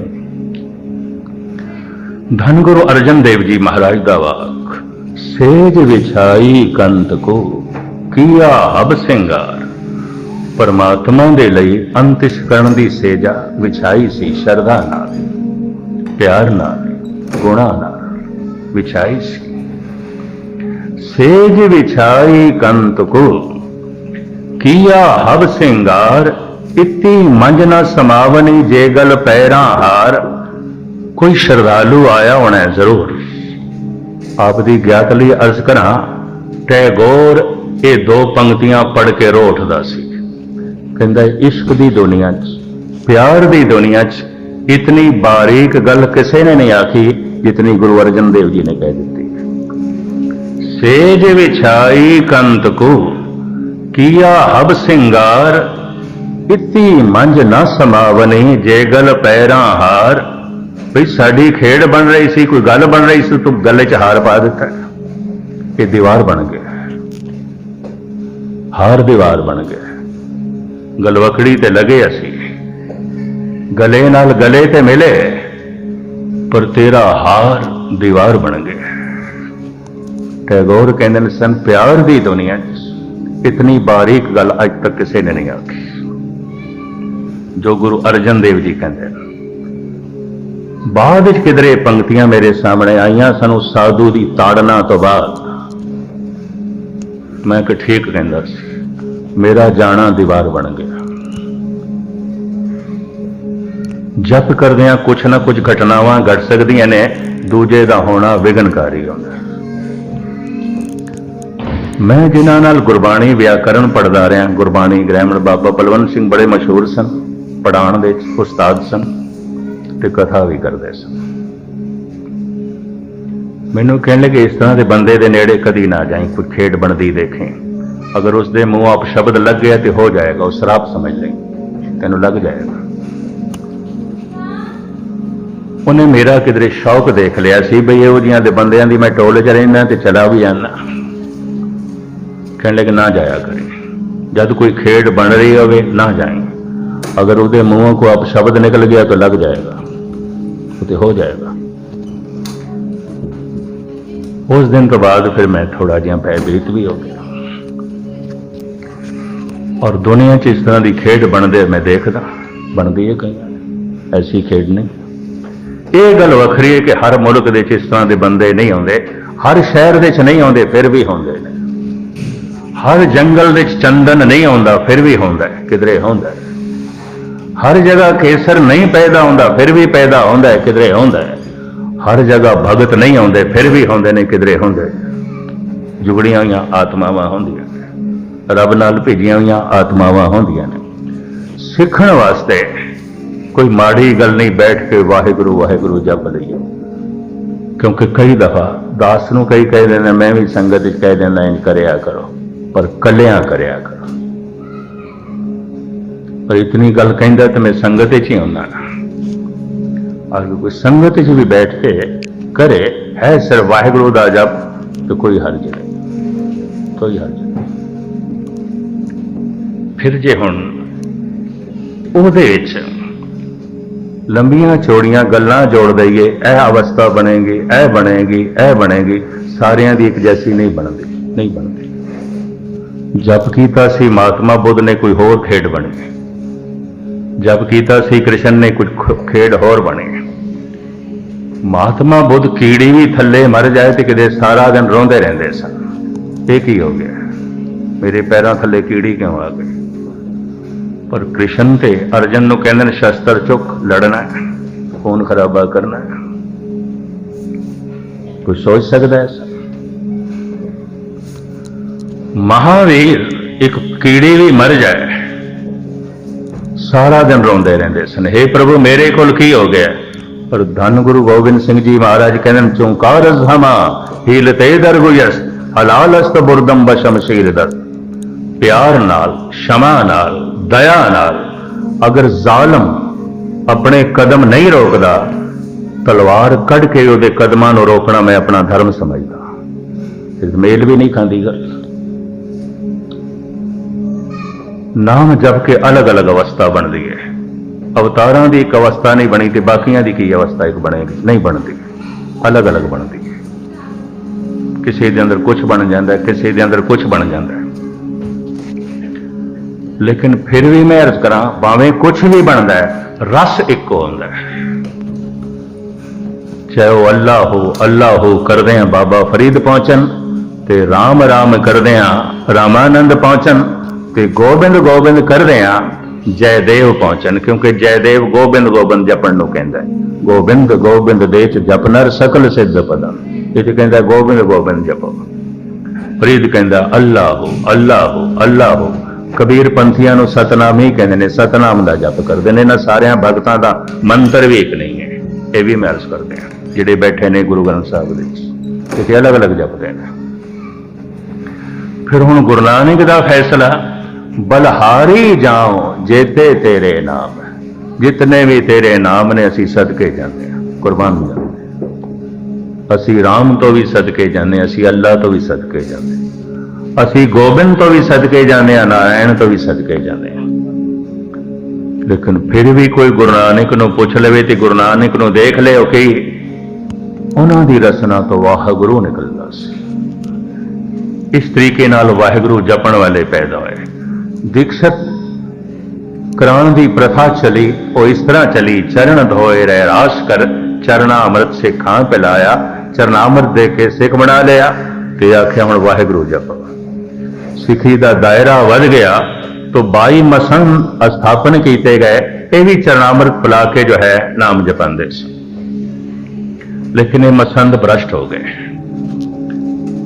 ਧੰਨ ਗੁਰੂ ਅਰਜਨ ਦੇਵ ਜੀ ਮਹਾਰਾਜ ਦਾ ਵਾਕ, ਸੇਜ ਵਿਛਾਈ ਕੰਤ ਕੋ, ਕੀਆ ਹਬ ਸਿੰਗਾਰ। ਪਰਮਾਤਮਾ ਦੇ ਲਈ ਅੰਤਿਸ਼ ਕਰਨ ਦੀ ਸੇਜਾ ਵਿਛਾਈ ਸੀ ਸ਼ਰਧਾ ਨਾਲ। ਪਿਆਰ ਨਾਲ, ਗੁਣਾ ਨਾਲ। ਵਿਛਾਈ ਸੀ। ਸੇਜ ਵਿਛਾਈ ਕੰਤ ਕੋ ਕੀਆ ਹਵ ਸਿੰਗਾਰ, ਇਤੀ ਮੰਜ ਨਾ ਸਮਾਵਨੀ ਜੇ ਗਲ ਪੈਰਾਂ ਹਾਰ। ਕੋਈ ਸ਼ਰਧਾਲੂ ਆਇਆ ਹੋਣਾ ਜ਼ਰੂਰ। ਆਪ ਦੀ ਗਿਆਤ ਲਈ ਅਰਜ਼ ਕਰਾਂ ਟੈਗੋਰ ਇਹ ਦੋ ਪੰਕਤੀਆਂ ਪੜ੍ਹ ਕੇ ਰੋ ਉੱਠਦਾ ਸੀ। ਕਹਿੰਦਾ, ਇਸ਼ਕ ਦੀ ਦੁਨੀਆ 'ਚ, ਪਿਆਰ ਦੀ ਦੁਨੀਆ 'ਚ, ਇਤਨੀ ਬਾਰੀਕ ਗੱਲ ਕਿਸੇ ਨੇ ਨਹੀਂ ਆਖੀ। ਜਿਤਨੀ ਗੁਰੂ ਅਰਜਨ ਦੇਵ ਜੀ ਨੇ ਕਹਿ ਦਿੱਤੀ। ਸੇਜ ਵਿਛਾਈ ਕੰਤ ਕੋ, ਕੀਆ ਹਬ ਸਿੰਗਾਰ, ਇਤੀ ਮੰਜ ਨਾ ਸਮਾਵਨੀ ਜੇ ਗਲ ਪੈਰਾਂ ਹਾਰ। ਵੀ ਸਾਡੀ ਖੇਡ ਬਣ ਰਹੀ ਸੀ, ਕੋਈ ਗੱਲ ਬਣ ਰਹੀ ਸੀ, ਤੂੰ ਗਲੇ 'ਚ ਹਾਰ ਪਾ ਦਿੱਤਾ। ਇਹ ਦੀਵਾਰ ਬਣ ਗਿਆ। ਹਾਰ ਦੀਵਾਰ ਬਣ ਗਿਆ। ਗਲਵਕੜੀ ਤੇ ਲਗੇ ਅਸੀਂ। ਗਲੇ ਨਾਲ ਗਲੇ ਤੇ ਮਿਲੇ। ਪਰ ਤੇਰਾ ਹਾਰ ਦੀਵਾਰ ਬਣ ਗਿਆ। ਟੈਗੋਰ ਕਹਿੰਦੇ ਨੇ, ਸਨ ਪਿਆਰ ਦੀ ਦੁਨੀਆ 'ਚ ਇਤਨੀ ਬਾਰੀਕ ਗੱਲ ਅੱਜ ਤੱਕ ਕਿਸੇ ਨੇ ਨਹੀਂ ਆਖੀ। ਜੋ ਗੁਰੂ ਅਰਜਨ ਦੇਵ ਜੀ ਕਹਿੰਦੇ ਨੇ, ਬਾਅਦ ਵਿੱਚ ਕਿਧਰੇ ਪੰਕਤੀਆਂ ਮੇਰੇ ਸਾਹਮਣੇ ਆਈਆਂ, ਸਾਨੂੰ ਸਾਧੂ ਦੀ ਤਾੜਨਾ ਤੋਂ ਬਾਅਦ ਮੈਂ ਕਿ ਠੀਕ ਕਹਿੰਦਾ ਸੀ, ਮੇਰਾ ਜਾਣਾ ਦੀਵਾਰ ਬਣ ਗਿਆ। ਜਪ ਕਰਦਿਆਂ ਕੁਛ ਨਾ ਕੁਝ ਘਟਨਾਵਾਂ ਘਟ ਸਕਦੀਆਂ ਨੇ, ਦੂਜੇ ਦਾ ਹੋਣਾ ਵਿਗਨਕਾਰੀ ਹੁੰਦਾ ਮੈਂ ਜਿਨ੍ਹਾਂ ਨਾਲ ਗੁਰਬਾਣੀ ਵਿਆਕਰਣ ਪੜਦਾ ਰਿਹਾ, ਗੁਰਬਾਣੀ ਗ੍ਰਾਮਰ ਬਾਬਾ ਬਲਵੰਤ ਸਿੰਘ ਬੜੇ ਮਸ਼ਹੂਰ ਸਨ ਪੜਾਉਣ ਦੇ ਉਸਤਾਦ ਸਨ ਤੇ ਕਥਾ ਵੀ ਕਰਦੇ ਸਨ। ਮੈਨੂੰ ਕਹਿਣ ਲੱਗੇ, ਇਸ ਤਰ੍ਹਾਂ ਦੇ ਬੰਦੇ ਦੇ ਨੇੜੇ ਕਦੀ ਨਾ ਜਾਈ, ਕੋਈ ਖੇਡ ਬਣਦੀ ਦੇਖੇ। ਅਗਰ ਉਸ ਦੇ ਮੂੰਹ ਆਪ ਸ਼ਬਦ ਲੱਗ ਗਿਆ ਤੇ ਹੋ ਜਾਏਗਾ, ਉਹ ਸ਼ਰਾਪ ਸਮਝ ਲਈ। ਤੈਨੂੰ ਲੱਗ ਜਾਏਗਾ। ਉਹਨੇ ਮੇਰਾ ਕਿਧਰੇ ਸ਼ੌਕ ਦੇਖ ਲਿਆ ਸੀ ਬਈ ਇਹੋ ਜਿਹੀਆਂ ਦੇ ਬੰਦਿਆਂ ਦੀ ਮੈਂ ਟੋਲ 'ਚ ਰਹਿੰਦਾ ਤੇ ਚਲਾ ਵੀ ਜਾਂਦਾ। ਕਹਿਣ ਲੱਗੇ, ਨਾ ਜਾਇਆ ਕਰੇ। ਜਦ ਕੋਈ ਖੇਡ ਬਣ ਰਹੀ ਹੋਵੇ, ਨਾ ਜਾਏ। ਅਗਰ ਉਹਦੇ ਮੂੰਹੋਂ ਕੋ ਆਪ ਸ਼ਬਦ ਨਿਕਲ ਗਿਆ ਤਾਂ ਲੱਗ ਜਾਏਗਾ। ਉਹ ਤੇ ਹੋ ਜਾਏਗਾ। ਉਸ ਦਿਨ ਤੋਂ ਬਾਅਦ ਫਿਰ ਮੈਂ ਥੋੜਾ ਜਿਹਾ ਭੈਭੀਤ ਵੀ ਹੋ ਗਿਆ। ਔਰ ਦੁਨੀਆ 'ਚ ਇਸ ਤਰ੍ਹਾਂ ਦੀ ਖੇਡ ਬਣਦੇ ਮੈਂ ਦੇਖਦਾ। ਬਣਦੀ ਹੈ ਕਈ ਐਸੀ ਖੇਡ ਨਹੀਂ। ਇਹ ਗੱਲ ਵੱਖਰੀ ਹੈ ਕਿ ਹਰ ਮੁਲਕ ਦੇ ਵਿੱਚ ਇਸ ਤਰ੍ਹਾਂ ਦੇ ਬੰਦੇ ਨਹੀਂ ਆਉਂਦੇ ਹਰ ਸ਼ਹਿਰ ਦੇ ਵਿੱਚ ਨਹੀਂ ਆਉਂਦੇ, ਫਿਰ ਵੀ ਹੁੰਦੇ ਨੇ। ਹਰ ਜੰਗਲ ਵਿੱਚ ਚੰਦਨ ਨਹੀਂ ਆਉਂਦਾ, ਫਿਰ ਵੀ ਹੁੰਦਾ ਕਿਧਰੇ ਹੁੰਦਾ ਹਰ ਜਗ੍ਹਾ ਕੇਸਰ ਨਹੀਂ ਪੈਦਾ ਹੁੰਦਾ, ਫਿਰ ਵੀ ਪੈਦਾ ਹੁੰਦਾ ਕਿਧਰੇ ਹੁੰਦਾ ਹਰ ਜਗ੍ਹਾ ਭਗਤ ਨਹੀਂ ਆਉਂਦੇ, ਫਿਰ ਵੀ ਹੁੰਦੇ ਨੇ, ਕਿਧਰੇ ਹੁੰਦੇ ਜੁਗੜੀਆਂ ਹੋਈਆਂ ਆਤਮਾਵਾਂ ਹੁੰਦੀਆਂ ਨੇ। ਰੱਬ ਨਾਲ ਭੇਜੀਆਂ ਹੋਈਆਂ ਆਤਮਾਵਾਂ ਹੁੰਦੀਆਂ ਨੇ। ਸਿੱਖਣ ਵਾਸਤੇ ਕੋਈ ਮਾੜੀ ਗੱਲ ਨਹੀਂ, ਬੈਠ ਕੇ ਵਾਹਿਗੁਰੂ ਵਾਹਿਗੁਰੂ ਜਪ ਲਈਏ। ਕਿਉਂਕਿ ਕਈ ਦਫਾ ਦਾਸ ਨੂੰ ਕਈ ਕਹਿ ਨੇ ਮੈਂ ਵੀ ਸੰਗਤ ਵਿੱਚ ਕਹਿ ਦਿੰਦਾ ਇੰਜ ਕਰਿਆ ਕਰੋ, ਪਰ ਕੱਲਿਆਂ ਕਰਿਆ ਕਰੋ। ਪਰ ਇਤਨੀ ਗੱਲ ਕਹਿੰਦਾ ਤੇ ਮੈਂ ਸੰਗਤ ਵਿੱਚ ਹੀ ਹੁੰਦਾ ਨਾ। ਅਗਰ ਕੋਈ ਸੰਗਤ ਵਿੱਚ ਵੀ ਬੈਠ ਕੇ ਕਰੇ, ਹੈ ਸਰ ਵਾਹਿਗੁਰੂ ਦਾ ਜਪ, ਤੇ ਕੋਈ ਹਰਜ ਨਹੀਂ। ਕੋਈ ਹਰਜ ਨਹੀਂ। ਫਿਰ ਜੇ ਹੁਣ ਉਹਦੇ ਵਿੱਚ ਲੰਬੀਆਂ ਚੌੜੀਆਂ ਗੱਲਾਂ ਜੋੜ ਦਈਏ, ਇਹ ਅਵਸਥਾ ਬਣੇਗੀ, ਇਹ ਬਣੇਗੀ ਇਹ ਬਣੇਗੀ, ਸਾਰਿਆਂ ਦੀ ਇੱਕ ਜੈਸੀ ਨਹੀਂ ਬਣਦੀ ਨਹੀਂ ਬਣਦੀ। ਜਪ ਕੀਤਾ ਸੀ ਮਹਾਤਮਾ ਬੁੱਧ ਨੇ ਕੋਈ ਹੋਰ ਖੇਡ ਬਣੀ। ਜਪ ਕੀਤਾ ਸੀ ਕ੍ਰਿਸ਼ਨ ਨੇ ਕੁਝ ਖੇਡ ਹੋਰ ਬਣੀ। ਮਹਾਤਮਾ ਬੁੱਧ ਕੀੜੀ ਵੀ ਥੱਲੇ ਮਰ ਜਾਏ ਤੇ ਕਿਤੇ ਸਾਰਾ ਦਿਨ ਰੋਂਦੇ ਰਹਿੰਦੇ ਸਨ। ਇਹ ਕੀ ਹੋ ਗਿਆ? ਮੇਰੇ ਪੈਰਾਂ ਥੱਲੇ ਕੀੜੀ ਕਿਉਂ ਆ ਗਈ? ਪਰ ਕ੍ਰਿਸ਼ਨ ਤੇ ਅਰਜਨ ਨੂੰ ਕਹਿੰਦੇ ਨੇ, ਸ਼ਸਤਰ ਚੁੱਕ, ਲੜਨਾ ਖੂਨ ਖਰਾਬਾ ਕਰਨਾ ਹੈ। ਕੋਈ ਸੋਚ ਸਕਦਾ ਹੈ ਮਹਾਵੀਰ ਇੱਕ ਕੀੜੀ ਵੀ ਮਰ ਜਾਏ, ਸਾਰਾ ਦਿਨ ਰੋਂਦੇ ਰਹਿੰਦੇ ਸਨ। हे ਪ੍ਰਭੂ, ਮੇਰੇ ਕੋਲ ਕੀ ਹੋ ਗਿਆ? ਪਰ ਧੰਨ ਗੁਰੂ ਗੋਬਿੰਦ ਸਿੰਘ ਜੀ ਮਹਾਰਾਜ ਕਹਿੰਦੇ ਨੇ, ਚੁੰਕਾਰ ਹਮਾ ਹੀਲਤੇ ਦਰਗੁਯਸ ਹਲਾਲਸਤ ਬੁਰਦਮ ਬਸ਼ਮਸ਼ੀਰ ਦਰ। ਪਿਆਰ ਨਾਲ, ਸ਼ਮਾ ਨਾਲ ਦਇਆ ਨਾਲ ਅਗਰ ਜ਼ਾਲਮ ਆਪਣੇ ਕਦਮ ਨਹੀਂ ਰੋਕਦਾ, ਤਲਵਾਰ ਕੱਢ ਕੇ ਉਹਦੇ ਕਦਮਾਂ ਨੂੰ ਰੋਕਣਾ ਮੈਂ ਆਪਣਾ ਧਰਮ ਸਮਝਦਾ। ਇਸ ਮੇਲ ਵੀ ਨਹੀਂ ਖਾਂਦੀ ਗੱਲ। ਨਾਮ ਜਪ ਕੇ ਅਲੱਗ-ਅਲੱਗ ਅਵਸਥਾ ਬਣਦੀ ਹੈ। ਅਵਤਾਰਾਂ ਦੀ ਇੱਕ ਅਵਸਥਾ ਨਹੀਂ ਬਣੀ ਤੇ ਬਾਕੀਆਂ ਦੀ ਕੀ ਅਵਸਥਾ ਇੱਕ ਬਣੇਗੀ? ਨਹੀਂ ਬਣਦੀ। ਅਲੱਗ-ਅਲੱਗ ਬਣਦੀ ਹੈ। ਕਿਸੇ ਦੇ ਅੰਦਰ ਕੁਝ ਬਣ ਜਾਂਦਾ, ਕਿਸੇ ਦੇ ਅੰਦਰ ਕੁਝ ਬਣ ਜਾਂਦਾ ਲੇਕਿਨ ਫਿਰ ਵੀ ਮੈਂ ਅਰਜ਼ ਕਰਾਂ, ਭਾਵੇਂ ਕੁਝ ਵੀ ਬਣਦਾ ਹੈ, ਰਸ ਇੱਕੋ ਹੁੰਦਾ ਹੈ। ਚਾਹੇ ਉਹ ਅੱਲਾ ਹੋ ਅੱਲਾ ਹੋ ਕਰਦੇ ਆ ਬਾਬਾ ਫਰੀਦ ਪਹੁੰਚਣ ਤੇ ਰਾਮ ਰਾਮ ਕਰਦੇ ਆ ਰਾਮਾਨੰਦ ਪਹੁੰਚਣ ਤੇ ਗੋਬਿੰਦ ਗੋਬਿੰਦ ਕਰਦੇ ਆ ਜੈਦੇਵ ਪਹੁੰਚਣ, ਕਿਉਂਕਿ ਜੈਦੇਵ ਗੋਬਿੰਦ ਗੋਬਿੰਦ ਜਪਣ ਨੂੰ ਕਹਿੰਦਾ ਹੈ। ਗੋਬਿੰਦ ਗੋਬਿੰਦ ਦੇ ਚ ਜਪ ਸਕਲ ਸਿੱਧ ਪਦਮ। ਇਹ ਕਹਿੰਦਾ ਗੋਬਿੰਦ ਗੋਬਿੰਦ ਜਪੋ। ਫਰੀਦ ਕਹਿੰਦਾ, ਅੱਲਾ ਹੋ ਅੱਲਾ ਹੋ ਅੱਲਾ ਹੋ। ਕਬੀਰ ਪੰਥੀਆਂ ਨੂੰ ਸਤਨਾਮ ਹੀ ਕਹਿੰਦੇ ਨੇ ਸਤਨਾਮ ਦਾ ਜਪ ਕਰਦੇ ਨੇ ਇਹਨਾਂ ਸਾਰਿਆਂ ਭਗਤਾਂ ਦਾ ਮੰਤਰ ਵੀ ਇੱਕ ਨਹੀਂ ਹੈ ਇਹ ਵੀ ਮੈਂ ਅਰਜ਼ ਕਰਦੇ ਹਾਂ ਜਿਹੜੇ ਬੈਠੇ ਨੇ ਗੁਰੂ ਗ੍ਰੰਥ ਸਾਹਿਬ ਦੇ ਵਿੱਚ ਕਿਤੇ ਅਲੱਗ-ਅਲੱਗ ਜਪਦੇ ਨੇ ਫਿਰ ਹੁਣ ਗੁਰੂ ਨਾਨਕ ਦਾ ਫੈਸਲਾ ਬਲਹਾਰੀ ਜਾਓ ਜੇਤੇ ਤੇਰੇ ਨਾਮ ਜਿਤਨੇ ਵੀ ਤੇਰੇ ਨਾਮ ਨੇ ਅਸੀਂ ਸਦਕੇ ਜਾਂਦੇ ਹਾਂ ਕੁਰਬਾਨ ਜਾਂਦੇ ਹਾਂ। ਅਸੀਂ ਰਾਮ ਤੋਂ ਵੀ ਸਦਕੇ ਜਾਂਦੇ ਹਾਂ, ਅਸੀਂ ਅੱਲਾ ਤੋਂ ਵੀ ਸਦਕੇ ਜਾਂਦੇ ਹਾਂ। ਅਸੀਂ ਗੋਬਿੰਦ ਤੋਂ ਵੀ ਸਦਕੇ ਜਾਂਦੇ ਹਾਂ, ਨਾਰਾਇਣ ਤੋਂ ਵੀ ਸਦਕੇ ਜਾਂਦੇ ਹਾਂ। ਲੇਕਿਨ ਫਿਰ ਵੀ ਕੋਈ ਗੁਰੂ ਨਾਨਕ ਨੂੰ ਪੁੱਛ ਲਵੇ ਤੇ ਗੁਰੂ ਨਾਨਕ ਨੂੰ ਦੇਖ ਲਿਓ ਕਿ? ਉਹਨਾਂ ਦੀ ਰਸਨਾ ਤੋਂ ਵਾਹਿਗੁਰੂ ਨਿਕਲਦਾ ਸੀ। ਇਸ ਤਰੀਕੇ ਨਾਲ ਵਾਹਿਗੁਰੂ ਜਪਣ ਵਾਲੇ ਪੈਦਾ ਹੋਏ। ਦੀਕਸ਼ਤ ਕਰਾਉਣ ਦੀ ਪ੍ਰਥਾ ਚਲੀ, ਉਹ ਇਸ ਤਰ੍ਹਾਂ ਚਲੀ, ਚਰਨ ਧੋਏ ਰਹਿ ਰਾਸ ਕਰ, ਚਰਨਾ ਅੰਮ੍ਰਿਤ ਸਿੱਖਾਂ ਪਿਲਾਇਆ, ਚਰਨਾਮ੍ਰਿਤ ਦੇ ਕੇ ਸਿੱਖ ਬਣਾ ਲਿਆ ਤੇ ਆਖਿਆ ਹੁਣ ਵਾਹਿਗੁਰੂ ਜਪੋ। ਸਿੱਖੀ ਦਾ ਦਾਇਰਾ ਵੱਧ ਗਿਆ तो 22 ਮਸਨ ਸਥਾਪਨ ਕੀਤੇ ਗਏ, ਇਹ ਵੀ ਚਰਨਾਮ੍ਰਿਤ ਪਿਲਾ ਕੇ ਜੋ ਹੈ ਨਾਮ ਜਪਾਉਂਦੇ ਸੀ ਲੇਕਿਨ ਇਹ ਮਸੰਦ ਭ੍ਰਸ਼ਟ ਹੋ ਗਏ।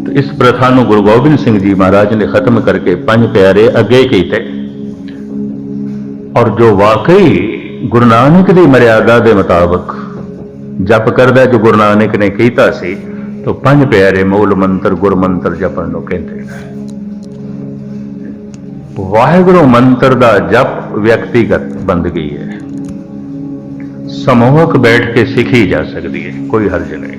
ਤੇ ਇਸ ਪ੍ਰਥਾ ਨੂੰ ਗੁਰੂ ਗੋਬਿੰਦ ਸਿੰਘ ਜੀ ਮਹਾਰਾਜ ਨੇ ਖਤਮ ਕਰਕੇ ਪੰਜ ਪਿਆਰੇ ਅੱਗੇ ਕੀਤੇ। ਔਰ ਜੋ ਵਾਕਈ ਗੁਰੂ ਨਾਨਕ ਦੀ ਮਰਿਆਦਾ ਦੇ ਮੁਤਾਬਕ ਜਪ ਕਰਦਾ ਜੋ ਗੁਰੂ ਨਾਨਕ ਨੇ ਕੀਤਾ ਸੀ, ਤਾਂ ਪੰਜ ਪਿਆਰੇ ਮੂਲ ਮੰਤਰ ਗੁਰ ਮੰਤਰ ਜਪਣ ਨੂੰ ਕਹਿੰਦੇ ਵਾਹਿਗੁਰੂ ਮੰਤਰ ਦਾ ਜਪ ਵਿਅਕਤੀਗਤ ਬੰਦਗੀ ਹੈ। ਸਮੂਹਕ ਬੈਠ ਕੇ ਸਿੱਖੀ ਜਾ ਸਕਦੀ ਹੈ, ਕੋਈ ਹਰਜ ਨਹੀਂ।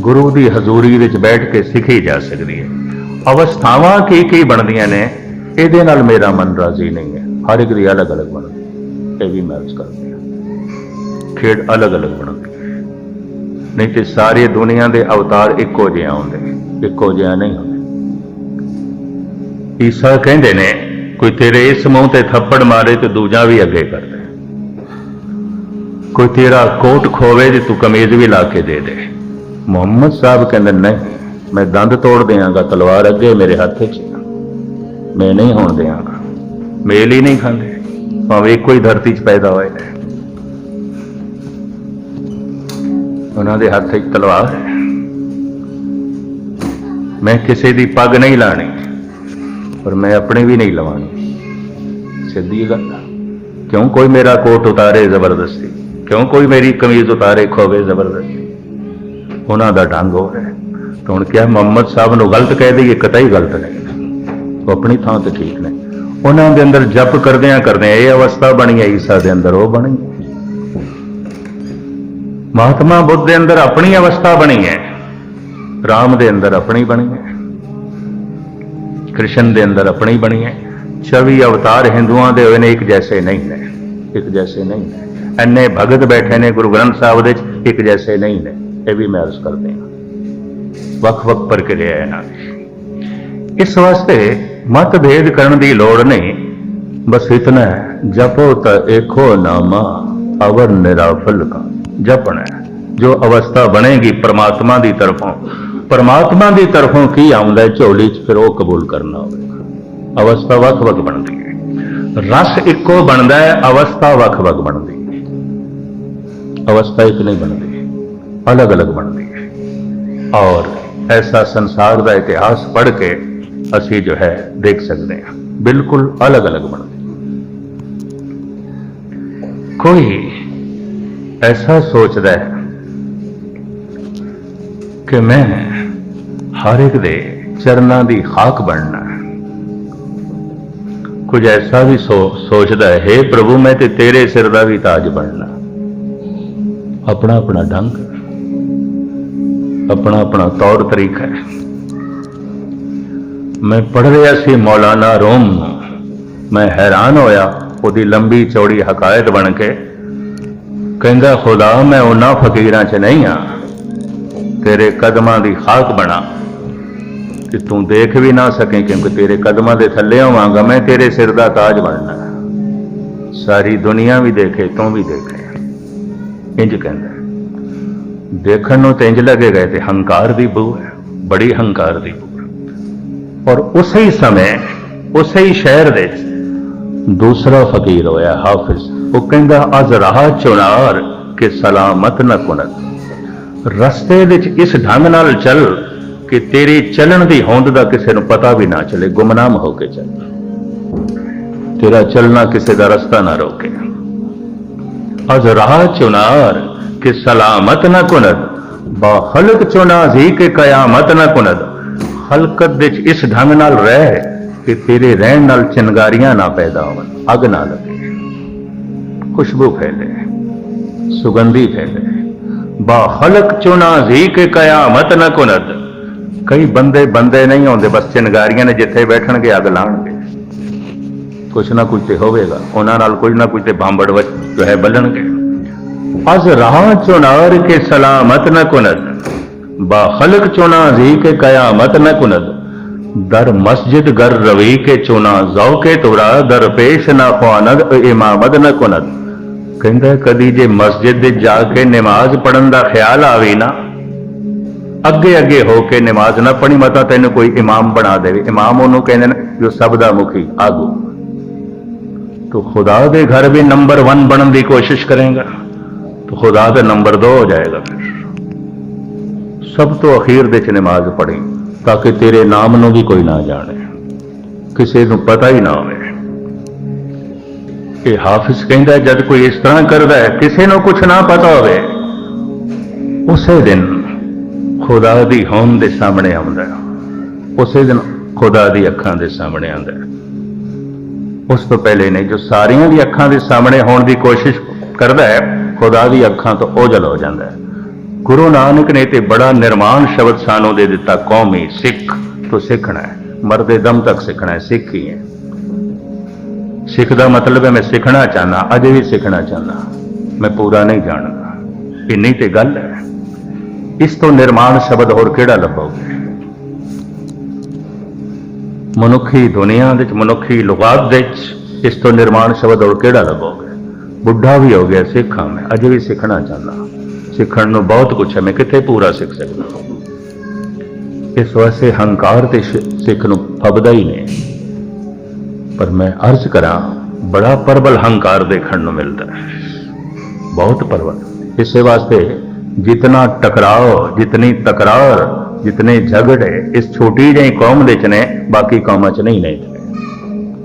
ਗੁਰੂ ਦੀ ਹਜ਼ੂਰੀ ਵਿੱਚ ਬੈਠ ਕੇ ਸਿੱਖੀ ਜਾ ਸਕਦੀ ਹੈ। ਅਵਸਥਾਵਾਂ ਕੀ ਕੀ ਬਣਦੀਆਂ ਨੇ, ਇਹਦੇ ਨਾਲ ਮੇਰਾ ਮਨ ਰਾਜ਼ੀ ਨਹੀਂ ਹੈ। ਹਰ ਇੱਕ ਦੀ ਅਲੱਗ-ਅਲੱਗ ਬਣਦੀ ਇਹ ਵੀ ਮੈਂ ਉਸ ਕਰਦੀ ਹਾਂ। ਖੇਡ ਅਲੱਗ-ਅਲੱਗ ਬਣਦੀ ਨਹੀਂ ਤੇ ਸਾਰੇ ਦੁਨੀਆ ਦੇ ਅਵਤਾਰ ਇੱਕੋ ਜਿਹੇ ਆਉਂਦੇ ਇੱਕੋ ਜਿਹਾ ਨਹੀਂ ਹੁੰਦੇ। ਈਸਾ ਕਹਿੰਦੇ ਨੇ, ਕੋਈ ਤੇਰੇ ਇਸ ਮੂੰਹ ਤੇ ਥੱਪੜ ਮਾਰੇ ਤੇ ਦੂਜਾ ਵੀ ਅੱਗੇ ਕਰ ਕੋਈ ਤੇਰਾ ਕੋਟ ਖੋਵੇ ਤੇ ਤੂੰ ਕਮੀਜ਼ ਵੀ ਲਾ ਕੇ ਦੇ ਦੇ। ਮੁਹੰਮਦ ਸਾਹਿਬ ਕਹਿੰਦੇ, ਨਹੀਂ, ਮੈਂ ਦੰਦ ਤੋੜ ਦਿਆਂਗਾ, ਤਲਵਾਰ ਅੱਗੇ ਮੇਰੇ ਹੱਥ 'ਚ ਮੈਂ ਨਹੀਂ ਹੋਣ ਦਿਆਂਗਾ। ਮੇਲ ਹੀ ਨਹੀਂ ਖਾਂਦੇ। ਭਾਵੇਂ ਇੱਕੋ ਹੀ ਧਰਤੀ 'ਚ ਪੈਦਾ ਹੋਏ ਨੇ। ਉਹਨਾਂ ਦੇ ਹੱਥ 'ਚ ਤਲਵਾਰ ਹੈ। ਮੈਂ ਕਿਸੇ ਦੀ ਪੱਗ ਨਹੀਂ ਲਾਣੀ। ਪਰ ਮੈਂ ਆਪਣੀ ਵੀ ਨਹੀਂ ਲਵਾਂਗੀ। ਸਿੱਧੀ ਗੱਲ ਕਿਉਂ ਕੋਈ ਮੇਰਾ ਕੋਟ ਉਤਾਰੇ ਜ਼ਬਰਦਸਤੀ? ਕਿਉਂ ਕੋਈ ਮੇਰੀ ਕਮੀਜ਼ ਉਤਾਰੇ ਖੋਵੇ ਜ਼ਬਰਦਸਤੀ? ਉਹਨਾਂ ਦਾ ਢੰਗ ਹੋ। ਰਿਹਾ ਤਾਂ ਹੁਣ ਕਿਹਾ ਮੁਹੰਮਦ ਸਾਹਿਬ ਨੂੰ ਗਲਤ ਕਹਿ ਦਈਏ ਕਤਈ ਗਲਤ ਨਹੀਂ ਉਹ ਆਪਣੀ ਥਾਂ ਤੇ ਠੀਕ ਨੇ। ਉਹਨਾਂ ਦੇ ਅੰਦਰ ਜਪ ਕਰਦਿਆਂ ਕਰਦਿਆਂ ਇਹ ਅਵਸਥਾ ਬਣੀ ਹੈ, ਈਸਾ ਦੇ ਅੰਦਰ ਉਹ ਬਣੀ ਮਹਾਤਮਾ ਬੁੱਧ ਦੇ ਅੰਦਰ ਆਪਣੀ ਅਵਸਥਾ ਬਣੀ ਹੈ। ਰਾਮ ਦੇ ਅੰਦਰ ਆਪਣੀ ਬਣੀ ਹੈ। ਕ੍ਰਿਸ਼ਨ ਦੇ ਅੰਦਰ ਆਪਣੀ ਬਣੀ ਹੈ। 24 ਅਵਤਾਰ ਹਿੰਦੂਆਂ ਦੇ ਹੋਏ ਨੇ, ਇੱਕ ਜੈਸੇ ਨਹੀਂ ਨੇ, ਇੱਕ ਜੈਸੇ ਨਹੀਂ ਨੇ। ਐਨੇ ਭਗਤ ਬੈਠੇ ਨੇ ਗੁਰੂ ਗ੍ਰੰਥ ਸਾਹਿਬ ਦੇ ਵਿੱਚ, ਇੱਕ ਜੈਸੇ ਨਹੀਂ ਨੇ। ਇਹ ਵੀ ਮੈਂ ਅਰਜ਼ ਕਰਦੇ ਹਾਂ। ਵੱਖ-ਵੱਖ ਪ੍ਰਕਿਰਿਆ ਹੈ ਇਹਨਾਂ ਦੀ। ਇਸ ਵਾਸਤੇ ਮਤਭੇਦ ਕਰਨ ਦੀ ਲੋੜ ਨਹੀਂ। ਬਸ ਇਤਨਾ ਹੈ, ਜਪੋ ਤਾਂ ਏਕੋ ਨਾਮਾ, ਅਵਰ ਨਿਰਾਫਲ ਕਾ। ਜਪਣਾ ਜੋ ਅਵਸਥਾ ਬਣੇਗੀ ਪ੍ਰਮਾਤਮਾ ਦੀ ਤਰਫੋਂ ਪਰਮਾਤਮਾ ਦੀ ਤਰਫੋਂ ਕੀ ਆਉਂਦਾ ਝੋਲੀ 'ਚ ਫਿਰ ਉਹ ਕਬੂਲ ਕਰਨਾ ਹੋਵੇਗਾ ਅਵਸਥਾ ਵੱਖ-ਵੱਖ ਬਣਦੀ ਹੈ। ਰਸ ਇੱਕੋ ਬਣਦਾ ਹੈ, ਅਵਸਥਾ ਵੱਖ-ਵੱਖ ਬਣਦੀ ਹੈ। ਅਵਸਥਾ ਇੱਕ ਨਹੀਂ ਬਣਦੀ ਅਲੱਗ-ਅਲੱਗ ਬਣਦੀ ਹੈ। ਔਰ ਐਸਾ ਸੰਸਾਰ ਦਾ ਇਤਿਹਾਸ ਪੜ੍ਹ ਕੇ ਅਸੀਂ ਜੋ ਹੈ, ਦੇਖ ਸਕਦੇ ਹਾਂ। ਬਿਲਕੁਲ ਅਲੱਗ-ਅਲੱਗ ਬਣਦੀ ਕੋਈ ਐਸਾ ਸੋਚਦਾ ਹੈ ਕਿ ਮੈਂ ਹਰ ਇੱਕ ਦੇ ਚਰਨਾਂ ਦੀ ਖਾਕ ਬਣਨਾ ਹੈ। ਕੁਝ ਐਸਾ ਵੀ ਸੋ- ਸੋਚਦਾ ਹੈ, "ਹੇ ਪ੍ਰਭੂ, ਮੈਂ ਤੇ ਤੇਰੇ ਸਿਰ ਦਾ ਵੀ ਤਾਜ ਬਣਨਾ। ਆਪਣਾ ਆਪਣਾ ਢੰਗ ਆਪਣਾ ਆਪਣਾ ਤੌਰ ਤਰੀਕਾ ਹੈ। ਮੈਂ ਪੜ੍ਹ ਰਿਹਾ ਸੀ ਮੌਲਾਨਾ ਰੋਮ ਮੈਂ ਹੈਰਾਨ ਹੋਇਆ, ਉਹਦੀ ਲੰਬੀ ਚੌੜੀ ਹਕਾਇਤ ਬਣ ਕੇ। ਕਹਿੰਦਾ, ਖੁਦਾ, ਮੈਂ ਉਹਨਾਂ ਫਕੀਰਾਂ 'ਚ ਨਹੀਂ ਆ। ਤੇਰੇ ਕਦਮਾਂ ਦੀ ਖਾਕ ਬਣਾ। ਕਿ ਤੂੰ ਦੇਖ ਵੀ ਨਾ ਸਕੇ ਕਿਉਂਕਿ ਤੇਰੇ ਕਦਮਾਂ ਦੇ ਥੱਲੇ ਹੋਵਾਂਗਾ ਮੈਂ ਤੇਰੇ ਸਿਰ ਦਾ ਤਾਜ ਬਣਨਾ ਸਾਰੀ ਦੁਨੀਆ ਵੀ ਦੇਖੇ, ਤੂੰ ਵੀ ਦੇਖੇ। ਇੰਜ ਕਹਿੰਦਾ ਦੇਖਣ ਨੂੰ ਤੇ ਇੰਜ ਲੱਗੇਗਾ ਤੇ ਹੰਕਾਰ ਦੀ ਬੂ ਹੈ, ਬੜੀ ਹੰਕਾਰ ਦੀ ਬੂ ਔਰ ਉਸੇ ਹੀ ਸਮੇਂ, ਉਸੇ ਹੀ ਸ਼ਹਿਰ ਦੇ ਵਿੱਚ ਦੂਸਰਾ ਫਕੀਰ ਹੋਇਆ, ਹਾਫਿਜ਼। ਉਹ ਕਹਿੰਦਾ ਅਜ਼ ਰਹਾ ਚੁਨਾਰ ਕਿ ਸਲਾਮਤ ਨਾ ਕੁਨਤ ਰਸਤੇ ਵਿੱਚ ਇਸ ਢੰਗ ਨਾਲ ਚੱਲ ਕਿ ਤੇਰੇ ਚੱਲਣ ਦੀ ਹੋਂਦ ਦਾ ਕਿਸੇ ਨੂੰ ਪਤਾ ਵੀ ਨਾ ਚਲੇ, ਗੁਮਨਾਮ ਹੋ ਕੇ ਚੱਲ। ਤੇਰਾ ਚੱਲਣਾ ਕਿਸੇ ਦਾ ਰਸਤਾ ਨਾ ਰੋਕੇ। ਅਜ਼ ਰਾਹ ਚੁਨਾਰ ਕਿ ਸਲਾਮਤ ਨਾ ਕੁਨਦ, ਬਾ ਹਲਕ ਚੁਣਾ ਜੀ ਕਿ ਕਿਆਮਤ ਨਾ ਕੁਨਦ। ਹਲਕਤ ਵਿੱਚ ਇਸ ਢੰਗ ਨਾਲ ਰਹਿ ਕਿ ਤੇਰੇ ਰਹਿਣ ਨਾਲ ਚਿੰਗਾਰੀਆਂ ਨਾ ਪੈਦਾ ਹੋਣ, ਅੱਗ ਨਾ ਲੱਗੇ। ਖੁਸ਼ਬੂ ਫੈਲੇ, ਸੁਗੰਧੀ ਫੈਲੇ। ਬਾ ਹਲਕ ਚੁਣਾ ਜੀ ਕਿ ਕਿਆਮਤ ਨਾ ਕੁਨਦ ਕਈ ਬੰਦੇ ਬੰਦੇ ਨਹੀਂ ਹੁੰਦੇ ਬਸ ਚਿੰਗਾਰੀਆਂ ਨੇ ਜਿੱਥੇ ਬੈਠਣਗੇ ਅੱਗ ਲਾਣਗੇ ਕੁਛ ਨਾ ਕੁਛ ਤੇ ਹੋਵੇਗਾ, ਉਹਨਾਂ ਨਾਲ ਕੁਝ ਨਾ ਕੁਝ ਤੇ ਭਾਂਬੜ ਵਿੱਚ ਜੋ ਹੈ ਬਲਣਗੇ। ਅਜ਼ ਰਾਹ ਚੁਨਾਰ ਕੇ ਸਲਾਮਤ ਨ ਕੁਨਦ, ਬਾ ਖਲਕ ਚੁਨਾ ਜੀ ਕੇ ਕਿਆਮਤ ਨ ਕੁਨਦ। ਦਰ ਮਸਜਿਦ ਗਰ ਰਵੀ ਕੇ ਚੁਨਾ ਜ਼ੌਕੇ ਤੁਰਾ, ਦਰ ਪੇਸ਼ ਨਾ ਖਵਾਨਦ ਇਮਾਮਤ ਨ ਕੁਨਦ। ਕਹਿੰਦਾ ਕਦੀ ਜੇ ਮਸਜਿਦ ਦੇ ਜਾ ਕੇ ਨਮਾਜ਼ ਪੜਨ ਦਾ ਖਿਆਲ ਆਵੇ ਨਾ ਅੱਗੇ ਅੱਗੇ ਹੋ ਕੇ ਨਮਾਜ਼ ਨਾ ਪੜੀ ਮਤਾ ਤੈਨੂੰ ਕੋਈ ਇਮਾਮ ਬਣਾ ਦੇਵੇ। ਇਮਾਮ ਉਹਨੂੰ ਕਹਿੰਦੇ ਨੇ ਜੋ ਸਭ ਦਾ ਮੁਖੀ, ਆਗੂ। ਤੋ ਖੁਦਾ ਦੇ ਘਰ ਵੀ ਨੰਬਰ 1 ਬਣਨ ਦੀ ਕੋਸ਼ਿਸ਼ ਕਰੇਗਾ। ਤੋ ਖੁਦਾ ਦਾ ਨੰਬਰ 2 ਹੋ ਜਾਏਗਾ ਫਿਰ। ਸਭ ਤੋਂ ਅਖੀਰ ਦੇ ਚ ਨਮਾਜ਼ ਪੜੀ ਤਾਂ ਕਿ ਤੇਰੇ ਨਾਮ ਨੂੰ ਵੀ ਕੋਈ ਨਾ ਜਾਣੇ। ਕਿਸੇ ਨੂੰ ਪਤਾ ਹੀ ਨਾ ਹੋਵੇ। ਕਿ ਹਾਫਿਜ਼ ਕਹਿੰਦਾ, ਜਦ ਕੋਈ ਇਸ ਤਰ੍ਹਾਂ ਕਰਦਾ ਹੈ, ਕਿਸੇ ਨੂੰ ਕੁਝ ਨਾ ਪਤਾ ਹੋਵੇ, ਉਸੇ ਦਿਨ ਖੁਦਾ ਦੀ ਹੋਂਦ ਦੇ ਸਾਹਮਣੇ ਆਉਂਦਾ ਹੈ। ਉਸੇ ਦਿਨ ਖੁਦਾ ਦੀ ਅੱਖਾਂ ਦੇ ਸਾਹਮਣੇ ਆਉਂਦਾ ਹੈ। ਉਸ ਤੋਂ ਪਹਿਲੇ ਨਹੀਂ, ਜੋ ਸਾਰੀਆਂ ਦੀ ਅੱਖਾਂ ਦੇ ਸਾਹਮਣੇ ਹੋਣ ਦੀ ਕੋਸ਼ਿਸ਼ ਕਰਦਾ ਹੈ, ਖੁਦਾ ਦੀ ਅੱਖਾਂ ਤੋਂ ਓਝਲ ਹੋ ਜਾਂਦਾ ਹੈ। ਗੁਰੂ ਨਾਨਕ ਨੇ ਤੇ ਬੜਾ ਨਿਰਮਾਣ ਸ਼ਬਦ ਸਾਨੂੰ ਦੇ ਦਿੱਤਾ, ਕੌਮੀ ਸਿੱਖ ਤੋਂ ਸਿੱਖਣਾ ਹੈ। ਮਰਦੇ ਦਮ ਤੱਕ ਸਿੱਖਣਾ ਹੈ, ਸਿੱਖ ਹੀ ਹੈ। ਸਿੱਖ ਦਾ ਮਤਲਬ ਹੈ, ਮੈਂ ਸਿੱਖਣਾ ਚਾਹਨਾ ਅਜੇ ਵੀ ਸਿੱਖਣਾ ਚਾਹਨਾ ਮੈਂ ਪੂਰਾ ਨਹੀਂ ਜਾਣਦਾ। ਇੰਨੀ ਤੇ ਗੱਲ ਹੈ। ਇਸ ਤੋਂ ਨਿਰਮਾਣ ਸ਼ਬਦ ਹੋਰ ਕਿਹੜਾ ਲੱਭੋਗੇ? ਮਨੁੱਖੀ ਦੁਨੀਆ ਵਿੱਚ, ਮਨੁੱਖੀ ਲੁਗਾਤ ਵਿੱਚ ਇਸ ਤੋਂ ਨਿਰਮਾਣ ਸ਼ਬਦ ਹੋਰ ਕਿਹੜਾ ਲੱਭੋਗੇ? ਬੁੱਢਾ ਵੀ ਹੋ ਗਿਆ, ਸਿੱਖਾਂ ਮੈਂ, ਅਜੇ ਵੀ ਸਿੱਖਣਾ ਚਾਹੁੰਦਾ। ਸਿੱਖਣ ਨੂੰ ਬਹੁਤ ਕੁਝ ਹੈ, ਮੈਂ ਕਿੱਥੇ ਪੂਰਾ ਸਿੱਖ ਸਕਦਾ? ਇਸ ਵਾਸਤੇ ਹੰਕਾਰ ਤੇ ਸਿੱਖ ਨੂੰ ਫਬਦਾ ਹੀ ਨਹੀਂ। ਪਰ ਮੈਂ ਅਰਜ਼ ਕਰਾਂ, ਬੜਾ ਪਰਬਲ ਹੰਕਾਰ ਦੇਖਣ ਨੂੰ ਮਿਲਦਾ ਹੈ। ਬਹੁਤ ਪਰਬਲ ਇਸੇ ਵਾਸਤੇ ਜਿਤਨਾ ਟਕਰਾਓ ਜਿਤਨੀ ਤਕਰਾਰ ਜਿਤਨੇ ਝਗੜੇ ਇਸ ਛੋਟੀ ਜਿਹੀ ਕੌਮ ਚ ਨੇ ਬਾਕੀ ਕੌਮਾਂ 'ਚ ਨਹੀਂ ਨੇ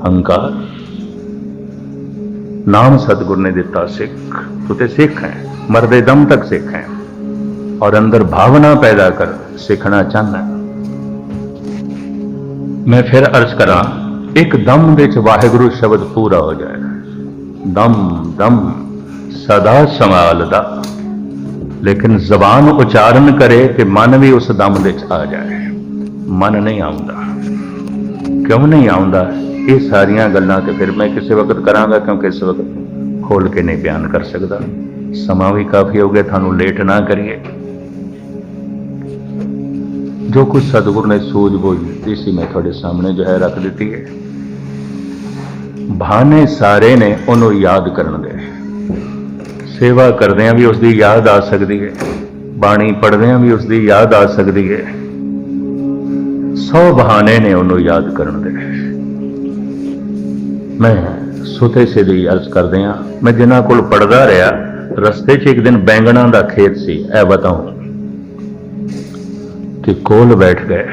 ਹੰਕਾਰ ਨਾਮ ਸਤਿਗੁਰ ਨੇ ਦਿੱਤਾ ਸਿੱਖ ਤੂੰ ਤੇ ਸਿੱਖ ਹੈ ਮਰਦੇ ਦਮ ਤੱਕ ਸਿੱਖ ਹੈ ਔਰ ਅੰਦਰ ਭਾਵਨਾ ਪੈਦਾ ਕਰ ਸਿੱਖਣਾ ਚਾਹੁੰਦਾ ਮੈਂ ਫਿਰ ਅਰਜ਼ ਕਰਾਂ ਇੱਕ ਦਮ ਵਿੱਚ ਵਾਹਿਗੁਰੂ ਸ਼ਬਦ ਪੂਰਾ ਹੋ ਜਾਏਗਾ ਦਮ ਦਮ ਸਦਾ ਸੰਭਾਲਦਾ ਲੇਕਿਨ ਜ਼ਬਾਨ ਉਚਾਰਨ ਕਰੇ ਕਿ ਮਨ ਵੀ ਉਸ ਦਮ ਦੇ ਵਿੱਚ ਆ ਜਾਏ। ਮਨ ਨਹੀਂ ਆਉਂਦਾ। ਕਿਉਂ ਨਹੀਂ ਆਉਂਦਾ? ਇਹ ਸਾਰੀਆਂ ਗੱਲਾਂ ਤੇ ਫਿਰ ਮੈਂ ਕਿਸੇ ਵਕਤ ਕਰਾਂਗਾ ਕਿਉਂਕਿ ਇਸ ਵਕਤ ਖੋਲ ਕੇ ਨਹੀਂ ਬਿਆਨ ਕਰ ਸਕਦਾ। ਸਮਾਂ ਵੀ ਕਾਫੀ ਹੋ ਗਿਆ, ਤੁਹਾਨੂੰ ਲੇਟ ਨਾ ਕਰੀਏ। ਜੋ ਕੁਝ ਸਤਿਗੁਰ ਨੇ ਸੂਝ-ਬੂਝ ਦਿੱਤੀ ਸੀ ਮੈਂ ਤੁਹਾਡੇ ਸਾਹਮਣੇ ਜੋ ਹੈ ਰੱਖ ਦਿੱਤੀ ਹੈ। ਬਹਾਨੇ ਸਾਰੇ ਨੇ ਉਹਨੂੰ ਯਾਦ ਕਰਨ ਦੇ। ਸੇਵਾ ਕਰਦਿਆਂ ਵੀ ਉਸ ਦੀ ਯਾਦ ਆ ਸਕਦੀ ਹੈ। ਬਾਣੀ ਪੜ੍ਹਦਿਆਂ ਵੀ ਉਸ ਦੀ ਯਾਦ ਆ ਸਕਦੀ ਹੈ। ਸੌ ਬਹਾਨੇ ਨੇ ਉਹਨੂੰ ਯਾਦ ਕਰਨ ਦੇ। ਮੈਂ ਸੁਤੇ ਸੇ ਦੀ ਅਰਜ਼ ਕਰਦਿਆਂ ਮੈਂ ਜਿਨ੍ਹਾਂ ਕੋਲ ਪੜਦਾ ਰਿਹਾ, ਰਸਤੇ 'ਚ ਇੱਕ ਦਿਨ ਬੈਂਗਣਾ ਦਾ ਖੇਤ ਸੀ, ਇਹ ਬਤਾਉਂ। ਕਿ ਕੋਲ ਬੈਠ ਗਏ।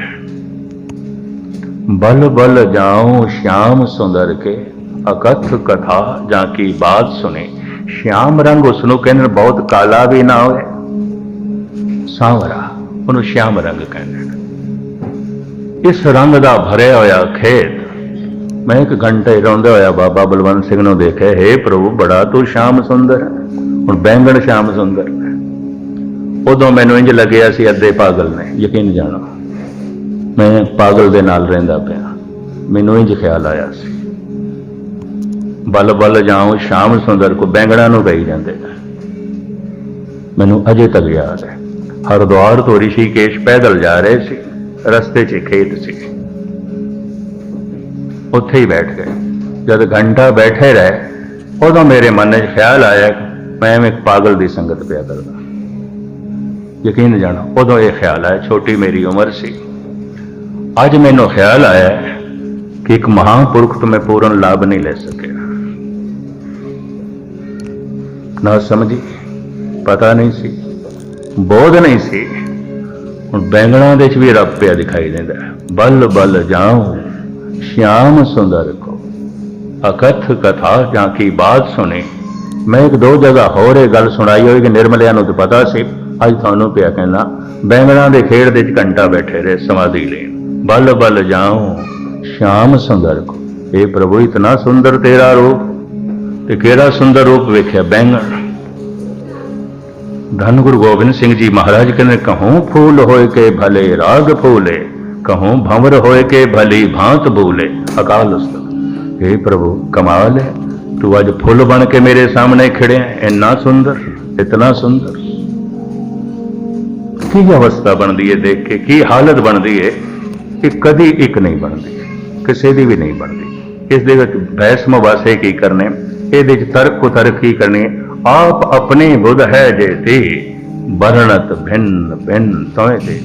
ਬਲ ਬਲ ਜਾਉ, ਸ਼ਾਮ ਸੁੰਦਰ ਕੇ, ਅਕਥ ਕਥਾ ਜਾਂ ਕੀ ਬਾਤ ਸੁਨੇ ਸ਼ਾਮ ਰੰਗ ਉਸ ਨੂੰ ਕਹਿੰਦੇ ਬਹੁਤ ਕਾਲਾ ਵੀ ਨਾ ਹੋਵੇ। ਸਾਂਵਰਾ, ਉਹਨੂੰ ਸ਼ਾਮ ਰੰਗ ਕਹਿੰਦੇ ਇਸ ਰੰਗ ਦਾ ਭਰਿਆ ਹੋਇਆ ਖੇਤ, ਮੈਂ ਇੱਕ ਘੰਟੇ ਰੋਂਦੇ ਹੋਇਆ ਬਾਬਾ ਬਲਵੰਤ ਸਿੰਘ ਨੂੰ ਦੇਖਿਆ, ਹੇ ਪ੍ਰਭੂ, ਬੜਾ ਤੂੰ ਸ਼ਾਮ ਸੁੰਦਰ ਹੈ। ਹੁਣ ਬੈਂਗਣ ਸ਼ਾਮ ਸੁੰਦਰ ਉਦੋਂ ਮੈਨੂੰ ਇੰਜ ਲੱਗਿਆ ਸੀ, ਅੱਧੇ ਪਾਗਲ ਨੇ, ਯਕੀਨ ਜਾਣਾ। ਮੈਂ ਪਾਗਲ ਦੇ ਨਾਲ ਰਹਿੰਦਾ ਪਿਆ। ਮੈਨੂੰ ਇੰਜ ਖਿਆਲ ਆਇਆ ਸੀ। ਬਲ ਬਲ ਜਾਉ, ਸ਼ਾਮ ਸੁੰਦਰ ਕੋ ਬੈਂਗਣਾ ਨੂੰ ਗਈ ਜਾਂਦੇ ਮੈਨੂੰ ਅਜੇ ਤੱਕ ਯਾਦ ਹੈ, ਹਰਦੁਆਰ ਤੋਂ ਰਿਸ਼ੀਕੇਸ਼ ਪੈਦਲ ਜਾ ਰਹੇ ਸੀ, ਰਸਤੇ 'ਚ ਖੇਤ ਸੀ। ਉੱਥੇ ਹੀ ਬੈਠ ਗਏ। ਜਦ ਘੰਟਾ ਬੈਠੇ ਰਹੇ, ਉਦੋਂ ਮੇਰੇ ਮਨ 'ਚ ਖਿਆਲ ਆਇਆ ਕਿ ਮੈਂ ਇੱਕ ਪਾਗਲ ਦੀ ਸੰਗਤ ਪਿਆ ਕਰਦਾ। ਯਕੀਨ ਜਾਣਾ, ਉਦੋਂ ਇਹ ਖਿਆਲ ਆਇਆ, ਛੋਟੀ ਮੇਰੀ ਉਮਰ ਸੀ। ਅੱਜ ਮੈਨੂੰ ਖਿਆਲ ਆਇਆ ਕਿ ਇੱਕ ਮਹਾਂਪੁਰਖ ਤੋਂ ਮੈਂ ਪੂਰਨ ਲਾਭ ਨਹੀਂ ਲੈ ਸਕਿਆ। ਨਾ ਸਮਝੀ, ਪਤਾ ਨਹੀਂ ਸੀ ਬੋਧ ਨਹੀਂ ਸੀ। ਹੁਣ ਬੈਂਗਣਾ ਦੇ ਵਿੱਚ ਵੀ ਰੱਬ ਪਿਆ ਦਿਖਾਈ ਦਿੰਦਾ ਬਲ ਬਲ ਜਾਉ ਸ਼ਾਮ ਸੁੰਦਰ ਕੋ। ਅਕਥ ਕਥਾ ਜਾਂ ਕੀ ਬਾਤ ਸੁਨੇ ਮੈਂ ਇੱਕ ਦੋ ਜਗ੍ਹਾ ਹੋਰ ਇਹ ਗੱਲ ਸੁਣਾਈ ਹੋਈ ਕਿ ਨਿਰਮਲਿਆਂ ਨੂੰ ਤਾਂ ਪਤਾ ਸੀ। ਅੱਜ ਤੁਹਾਨੂੰ ਪਿਆ ਕਹਿਣਾ ਬੈਂਗਣਾ ਦੇ ਖੇਡ ਦੇ ਵਿੱਚ ਘੰਟਾ ਬੈਠੇ ਰਹੇ, ਸਮਾਧੀ ਲੈਣ ਬਲ ਬਲ ਜਾਉ ਸ਼ਾਮ ਸੁੰਦਰ ਕੋ। ਇਹ ਪ੍ਰਭੂ ਇਤਨਾ ਸੁੰਦਰ ਤੇਰਾ ਰੂਪ ਤੇ ਕਿਹੜਾ ਸੁੰਦਰ ਰੂਪ ਵੇਖਿਆ? ਬੈਂਗਣ। ਧੰਨ ਗੁਰੂ ਗੋਬਿੰਦ ਸਿੰਘ ਜੀ ਮਹਾਰਾਜ ਕਹਿੰਦੇ, ਕਹੂੰ ਫੂਲ ਹੋਏ ਕੇ ਭਲੇ, ਰਾਗ ਫੂਲੇ। ਕਹੂੰ ਭੰਵਰ ਹੋਏ ਕੇ ਭਲੀ, ਭਾਂਤ ਬੂਲੇ। ਅਕਾਲ ਉਸਤਤ हे ਪ੍ਰਭੂ, ਕਮਾਲ ਹੈ। ਤੂੰ ਅੱਜ ਫੁੱਲ ਬਣ ਕੇ ਮੇਰੇ ਸਾਹਮਣੇ ਖੜਿਆ ਇੰਨਾ ਸੁੰਦਰ, ਇਤਨਾ ਸੁੰਦਰ। ਕੀ ਅਵਸਥਾ ਬਣਦੀ ਹੈ ਦੇਖ ਕੇ? ਕੀ ਹਾਲਤ ਬਣਦੀ ਹੈ ਕਿ ਕਦੀ ਇੱਕ ਨਹੀਂ ਬਣਦੀ। ਕਿਸੇ ਦੀ ਵੀ ਨਹੀਂ ਬਣਦੀ। ਇਸ ਦੇ ਵਿੱਚ ਬਹਿਸ ਮੁਬਾਸੇ ਕੀ ਕਰਨੇ? ਇਹਦੇ ਵਿੱਚ ਤਰਕ ਤਰਕ ਕੀ ਕਰਨੀ ਆਪ ਆਪਣੇ ਬੁੱਧ ਹੈ ਜੇ ਵਰਣਤ ਭਿੰਨ ਭਿੰਨ ਤੋਏ ਤੇ।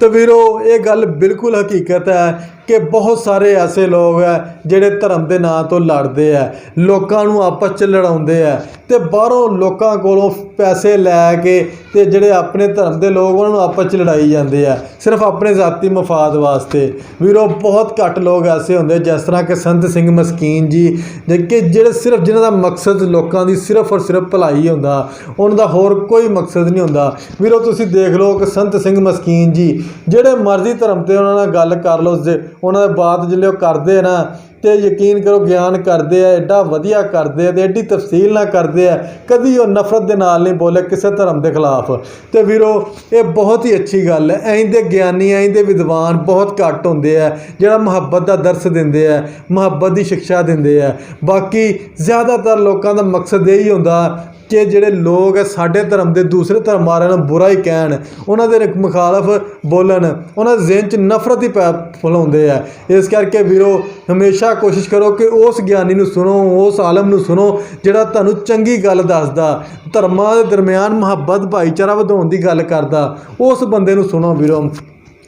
ਤੇ ਵੀਰੋ, ਇਹ ਗੱਲ ਬਿਲਕੁਲ ਹਕੀਕਤ ਹੈ ਕਿ ਬਹੁਤ ਸਾਰੇ ਐਸੇ ਲੋਕ ਹੈ ਜਿਹੜੇ ਧਰਮ ਦੇ ਨਾਂ ਤੋਂ ਲੜਦੇ ਆ ਲੋਕਾਂ ਨੂੰ ਆਪਸ ਚ ਲੜਾਉਂਦੇ ਆ ਤੇ ਬਾਹਰੋਂ ਲੋਕਾਂ ਕੋਲੋਂ ਪੈਸੇ ਲੈ ਕੇ ਤੇ ਜਿਹੜੇ ਆਪਣੇ ਧਰਮ ਦੇ ਲੋਕ, ਉਹਨਾਂ ਨੂੰ ਆਪਸ ਚ ਲੜਾਈ ਜਾਂਦੇ ਆ ਸਿਰਫ ਆਪਣੇ ਜ਼ਾਤੀ ਮਫਾਦ ਵਾਸਤੇ। ਵੀਰੋ, ਬਹੁਤ ਘੱਟ ਲੋਕ ਐਸੇ ਹੁੰਦੇ, ਜਿਸ ਤਰ੍ਹਾਂ ਕਿ ਸੰਤ ਸਿੰਘ ਮਸਕੀਨ ਜੀ ਕਿ ਜਿਹੜੇ ਸਿਰਫ, ਜਿਨ੍ਹਾਂ ਦਾ ਮਕਸਦ ਲੋਕਾਂ ਦੀ ਸਿਰਫ ਔਰ ਸਿਰਫ ਭਲਾਈ ਹੁੰਦਾ, ਉਹਨਾਂ ਦਾ ਹੋਰ ਕੋਈ ਮਕਸਦ ਨਹੀਂ ਹੁੰਦਾ। ਵੀਰੋ, ਤੁਸੀਂ ਦੇਖ ਲਓ ਕਿ ਸੰਤ ਸਿੰਘ ਮਸਕੀਨ ਜੀ, ਜਿਹੜੇ ਮਰਜ਼ੀ ਧਰਮ ਤੇ ਉਹਨਾਂ ਨਾਲ ਗੱਲ ਕਰ ਲਓ, ਜੇ ਉਹਨਾਂ ਦੇ ਬਾਤ ਜਿਹੜੇ ਉਹ ਕਰਦੇ ਨਾ ਤੇ ਯਕੀਨ ਕਰੋ ਗਿਆਨ ਕਰਦੇ ਆ ਐਡਾ ਵਧੀਆ ਕਰਦੇ ਆ ਤੇ ਐਡੀ ਤਫਸੀਲ ਨਾਲ ਕਰਦੇ ਆ, ਕਦੀ ਉਹ ਨਫ਼ਰਤ ਦੇ ਨਾਲ ਨਹੀਂ ਬੋਲੇ ਕਿਸੇ ਧਰਮ ਦੇ ਖਿਲਾਫ। ਤੇ ਵੀਰੋ, ਇਹ ਬਹੁਤ ਹੀ ਅੱਛੀ ਗੱਲ ਹੈ ਐਂ ਦੇ ਗਿਆਨੀ ਐਂ ਦੇ ਵਿਦਵਾਨ ਬਹੁਤ ਘੱਟ ਹੁੰਦੇ ਆ, ਜਿਹੜਾ ਮੁਹੱਬਤ ਦਾ ਦਰਸ ਦਿੰਦੇ ਆ, ਮੁਹੱਬਤ ਦੀ ਸਿੱਖਿਆ ਦਿੰਦੇ ਆ। ਬਾਕੀ ਜ਼ਿਆਦਾਤਰ ਲੋਕਾਂ ਦਾ ਮਕਸਦ ਇਹ ਹੀ ਹੁੰਦਾ ਕਿ ਜਿਹੜੇ ਲੋਕ ਹੈ ਸਾਡੇ ਧਰਮ ਦੇ ਦੂਸਰੇ ਧਰਮ ਵਾਲਿਆਂ ਨੂੰ ਬੁਰਾ ਹੀ ਕਹਿਣ, ਉਹਨਾਂ ਦੇ ਮੁਖਾਲਫ ਬੋਲਣ, ਉਹਨਾਂ ਦੇ ਜ਼ਿਹਨ 'ਚ ਨਫ਼ਰਤ ਹੀ ਪੈ ਫੈਲਾਉਂਦੇ ਆ। ਇਸ ਕਰਕੇ ਵੀਰੋ, ਹਮੇਸ਼ਾ ਕੋਸ਼ਿਸ਼ ਕਰੋ ਕਿ ਉਸ ਗਿਆਨੀ ਨੂੰ ਸੁਣੋ, ਉਸ ਆਲਮ ਨੂੰ ਸੁਣੋ, ਜਿਹੜਾ ਤੁਹਾਨੂੰ ਚੰਗੀ ਗੱਲ ਦੱਸਦਾ, ਧਰਮਾਂ ਦੇ ਦਰਮਿਆਨ ਮੁਹੱਬਤ, ਭਾਈਚਾਰਾ ਵਧਾਉਣ ਦੀ ਗੱਲ ਕਰਦਾ, ਉਸ ਬੰਦੇ ਨੂੰ ਸੁਣੋ ਵੀਰੋ।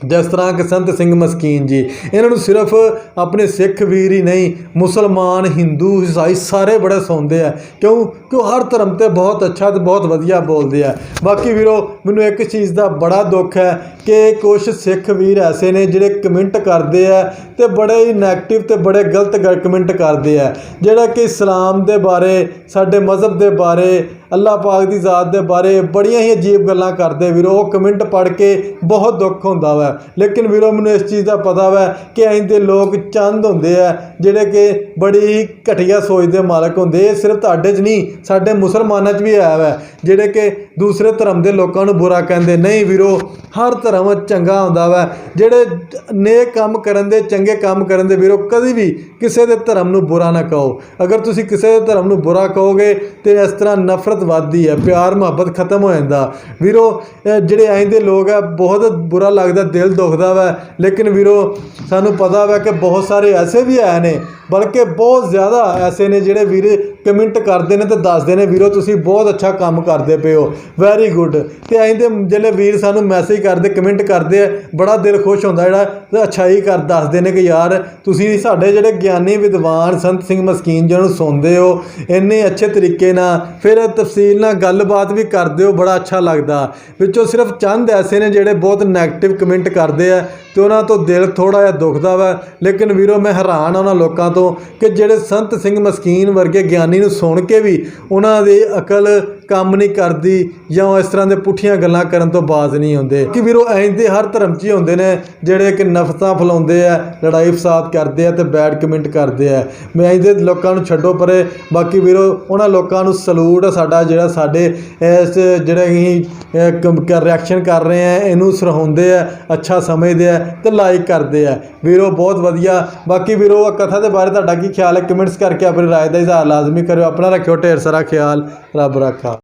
ਜਿਸ ਤਰ੍ਹਾਂ ਕਿ ਸੰਤ ਸਿੰਘ ਮਸਕੀਨ ਜੀ, ਇਹਨਾਂ ਨੂੰ ਸਿਰਫ ਆਪਣੇ ਸਿੱਖ ਵੀਰ ਹੀ ਨਹੀਂ, ਮੁਸਲਮਾਨ, ਹਿੰਦੂ, ਈਸਾਈ ਸਾਰੇ ਬੜੇ ਸੌਂਦੇ ਆ। ਕਿਉਂ? ਕਿਉਂ? ਹਰ ਧਰਮ ਤੇ ਬਹੁਤ ਅੱਛਾ ਤੇ ਬਹੁਤ ਵਧੀਆ ਬੋਲਦੇ ਆ। ਬਾਕੀ ਵੀਰੋ, ਮੈਨੂੰ ਇੱਕ ਚੀਜ਼ ਦਾ ਬੜਾ ਦੁੱਖ ਹੈ ਕਿ ਕੁਝ ਸਿੱਖ ਵੀਰ ਐਸੇ ਨੇ ਜਿਹੜੇ ਕਮੈਂਟ ਕਰਦੇ ਆ ਤੇ ਬੜੇ ਹੀ ਨੈਗੇਟਿਵ ਤੇ ਬੜੇ ਗਲਤ ਕਮੈਂਟ ਕਰਦੇ ਆ। ਜਿਹੜਾ ਕਿ ਇਸਲਾਮ ਦੇ ਬਾਰੇ, ਸਾਡੇ ਮਜ਼ਹਬ ਦੇ ਬਾਰੇ ਅੱਲਾਹ ਪਾਕ ਦੀ ਜ਼ਾਤ ਦੇ ਬਾਰੇ ਬੜੀਆਂ ਹੀ ਅਜੀਬ ਗੱਲਾਂ ਕਰਦੇ ਵੀਰੋ। ਉਹ ਕਮੈਂਟ ਪੜ੍ਹ ਕੇ ਬਹੁਤ ਦੁੱਖ ਹੁੰਦਾ ਵਾ। ਲੇਕਿਨ ਵੀਰੋ, ਮੈਨੂੰ ਇਸ ਚੀਜ਼ ਦਾ ਪਤਾ ਵਾ ਕਿ ਅਸੀਂ ਦੇ ਲੋਕ ਚੰਦ ਹੁੰਦੇ ਆ, ਜਿਹੜੇ ਕਿ ਬੜੀ ਹੀ ਘਟੀਆ ਸੋਚ ਦੇ ਮਾਲਕ ਹੁੰਦੇ। ਇਹ ਸਿਰਫ ਤੁਹਾਡੇ 'ਚ ਨਹੀਂ, ਸਾਡੇ ਮੁਸਲਮਾਨਾਂ 'ਚ ਵੀ ਆਇਆ ਵਾ, ਜਿਹੜੇ ਕਿ ਦੂਸਰੇ ਧਰਮ ਦੇ ਲੋਕਾਂ ਨੂੰ ਬੁਰਾ ਕਹਿੰਦੇ, ਨਹੀਂ ਵੀਰੋ, ਹਰ ਧਰਮ ਚੰਗਾ ਹੁੰਦਾ ਵਾ। ਜਿਹੜੇ ਨੇਕ ਕੰਮ ਕਰਨ ਦੇ, ਚੰਗੇ ਕੰਮ ਕਰਨ ਦੇ ਵੀਰੋ, ਕਦੀ ਵੀ ਕਿਸੇ ਦੇ ਧਰਮ ਨੂੰ ਬੁਰਾ ਨਾ ਕਹੋ। ਅਗਰ ਤੁਸੀਂ ਕਿਸੇ ਦੇ ਧਰਮ ਨੂੰ ਬੁਰਾ ਕਹੋਗੇ, ਤੇ ਇਸ ਤਰ੍ਹਾਂ ਨਫ਼ਰਤ ਵੱਧਦੀ ਹੈ, ਪਿਆਰ, ਮੁਹੱਬਤ ਖਤਮ ਹੋ ਜਾਂਦਾ। ਵੀਰੋ ਜਿਹੜੇ ਐਂ ਦੇ ਲੋਕ ਆ, ਬਹੁਤ ਬੁਰਾ ਲੱਗਦਾ, ਦਿਲ ਦੁਖਦਾ ਵਾ। ਲੇਕਿਨ ਵੀਰੋ, ਸਾਨੂੰ ਪਤਾ ਵਾ ਕਿ ਬਹੁਤ ਸਾਰੇ ਐਸੇ ਵੀ ਆਏ ਨੇ, ਬਲਕਿ ਬਹੁਤ ਜ਼ਿਆਦਾ ਐਸੇ ਨੇ ਜਿਹੜੇ ਵੀਰ ਕਮੈਂਟ ਕਰਦੇ ਨੇ ਤੇ ਦੱਸਦੇ ਨੇ, ਵੀਰੋ, ਤੁਸੀਂ ਬਹੁਤ ਅੱਛਾ ਕੰਮ ਕਰਦੇ ਪਏ ਹੋ। ਵੈਰੀ ਗੁੱਡ ਤੇ ਐਂ ਦੇ ਜਿਹੜੇ ਵੀਰ ਸਾਨੂੰ ਮੈਸੇਜ ਕਰਦੇ, ਕਮੈਂਟ ਕਰਦੇ ਆ, ਬੜਾ ਦਿਲ ਖੁਸ਼ ਹੁੰਦਾ, ਜਿਹੜਾ ਤੇ ਅੱਛਾਈ ਕਰ, ਦੱਸਦੇ ਨੇ ਕਿ ਯਾਰ, ਤੁਸੀਂ ਸਾਡੇ ਜਿਹੜੇ ਗਿਆਨੀ ਵਿਦਵਾਨ ਸੰਤ ਸਿੰਘ ਮਸਕੀਨ ਜੀ ਨੂੰ ਸੁਣਦੇ ਹੋ, ਇੰਨੇ ਅੱਛੇ ਤਰੀਕੇ ਨਾਲ, ਫਿਰ ਤਫਸੀਲ ਨਾਲ ਗੱਲਬਾਤ ਵੀ ਕਰਦੇ ਹੋ, ਬੜਾ ਅੱਛਾ ਲੱਗਦਾ। ਵਿੱਚੋਂ ਸਿਰਫ ਚੰਦ ਐਸੇ ਨੇ ਜਿਹੜੇ ਬਹੁਤ ਨੈਗੇਟਿਵ ਕਮੈਂਟ ਕਰਦੇ ਆ, ਤੇ ਉਹਨਾਂ ਤੋਂ ਦਿਲ ਥੋੜਾ ਜਿਹਾ ਦੁਖਦਾ ਵਾ। ਲੇਕਿਨ ਵੀਰੋ, ਮੈਂ ਹੈਰਾਨ ਆ ਉਹਨਾਂ ਲੋਕਾਂ ਤੋਂ ਕਿ ਜਿਹੜੇ ਸੰਤ ਸਿੰਘ ਮਸਕੀਨ ਵਰਗੇ ਗਿਆਨੀ ਨੂੰ ਸੁਣ ਕੇ ਵੀ ਉਹਨਾਂ ਦੀ ਅਕਲ ਕੰਮ ਨਹੀਂ ਕਰਦੀ ਜਾਂ ਉਹ ਇਸ ਤਰ੍ਹਾਂ ਦੇ ਪੁੱਠੀਆਂ ਗੱਲਾਂ ਕਰਨ ਤੋਂ ਬਾਜ਼ ਨਹੀਂ ਹੁੰਦੇ। ਕਿ ਵੀਰੋ, ਐਂ ਹਰ ਧਰਮ 'ਚ ਹੀ ਹੁੰਦੇ ਨੇ ਜਿਹੜੇ ਕਿ ਨਫ਼ਰਤਾਂ ਫੈਲਾਉਂਦੇ ਆ, ਲੜਾਈ ਫਸਾਦ ਕਰਦੇ ਆ ਤੇ ਬੈਡ ਕਮੈਂਟ ਕਰਦੇ ਆ। ਮੈਂ ਇਹਦੇ ਲੋਕਾਂ ਨੂੰ ਛੱਡੋ ਪਰੇ। ਬਾਕੀ ਵੀਰੋ, ਉਹਨਾਂ ਲੋਕਾਂ ਨੂੰ ਸਲੂਟ ਆ ਸਾਡਾ ਜਿਹੜਾ ਸਾਡੇ ਇਸ ਜਿਹੜੇ ਅਸੀਂ ਰਿਐਕਸ਼ਨ ਕਰ ਰਹੇ ਆ, ਇਹਨੂੰ ਸਰਹਾਉਂਦੇ ਆ, ਅੱਛਾ ਸਮਝਦੇ ਆ ਤੇ ਲਾਈਕ ਕਰਦੇ ਆ। ਵੀਰੋ, ਬਹੁਤ ਵਧੀਆ। ਬਾਕੀ ਵੀਰੋ ਆ ਕਥਾ ਦੇ ਬਾਰੇ ਤੁਹਾਡਾ ਕੀ ਖਿਆਲ ਹੈ? ਕਮੈਂਟਸ ਕਰਕੇ ਆਪਣੀ ਰਾਏ ਦਾ ਇਜ਼ਹਾਰ ਲਾਜ਼ਮੀ ਕਰਿਓ। ਆਪਣਾ ਰੱਖਿਓ ਢੇਰ ਸਾਰਾ ਖਿਆਲ। ਰੱਬ ਰੱਖਾ।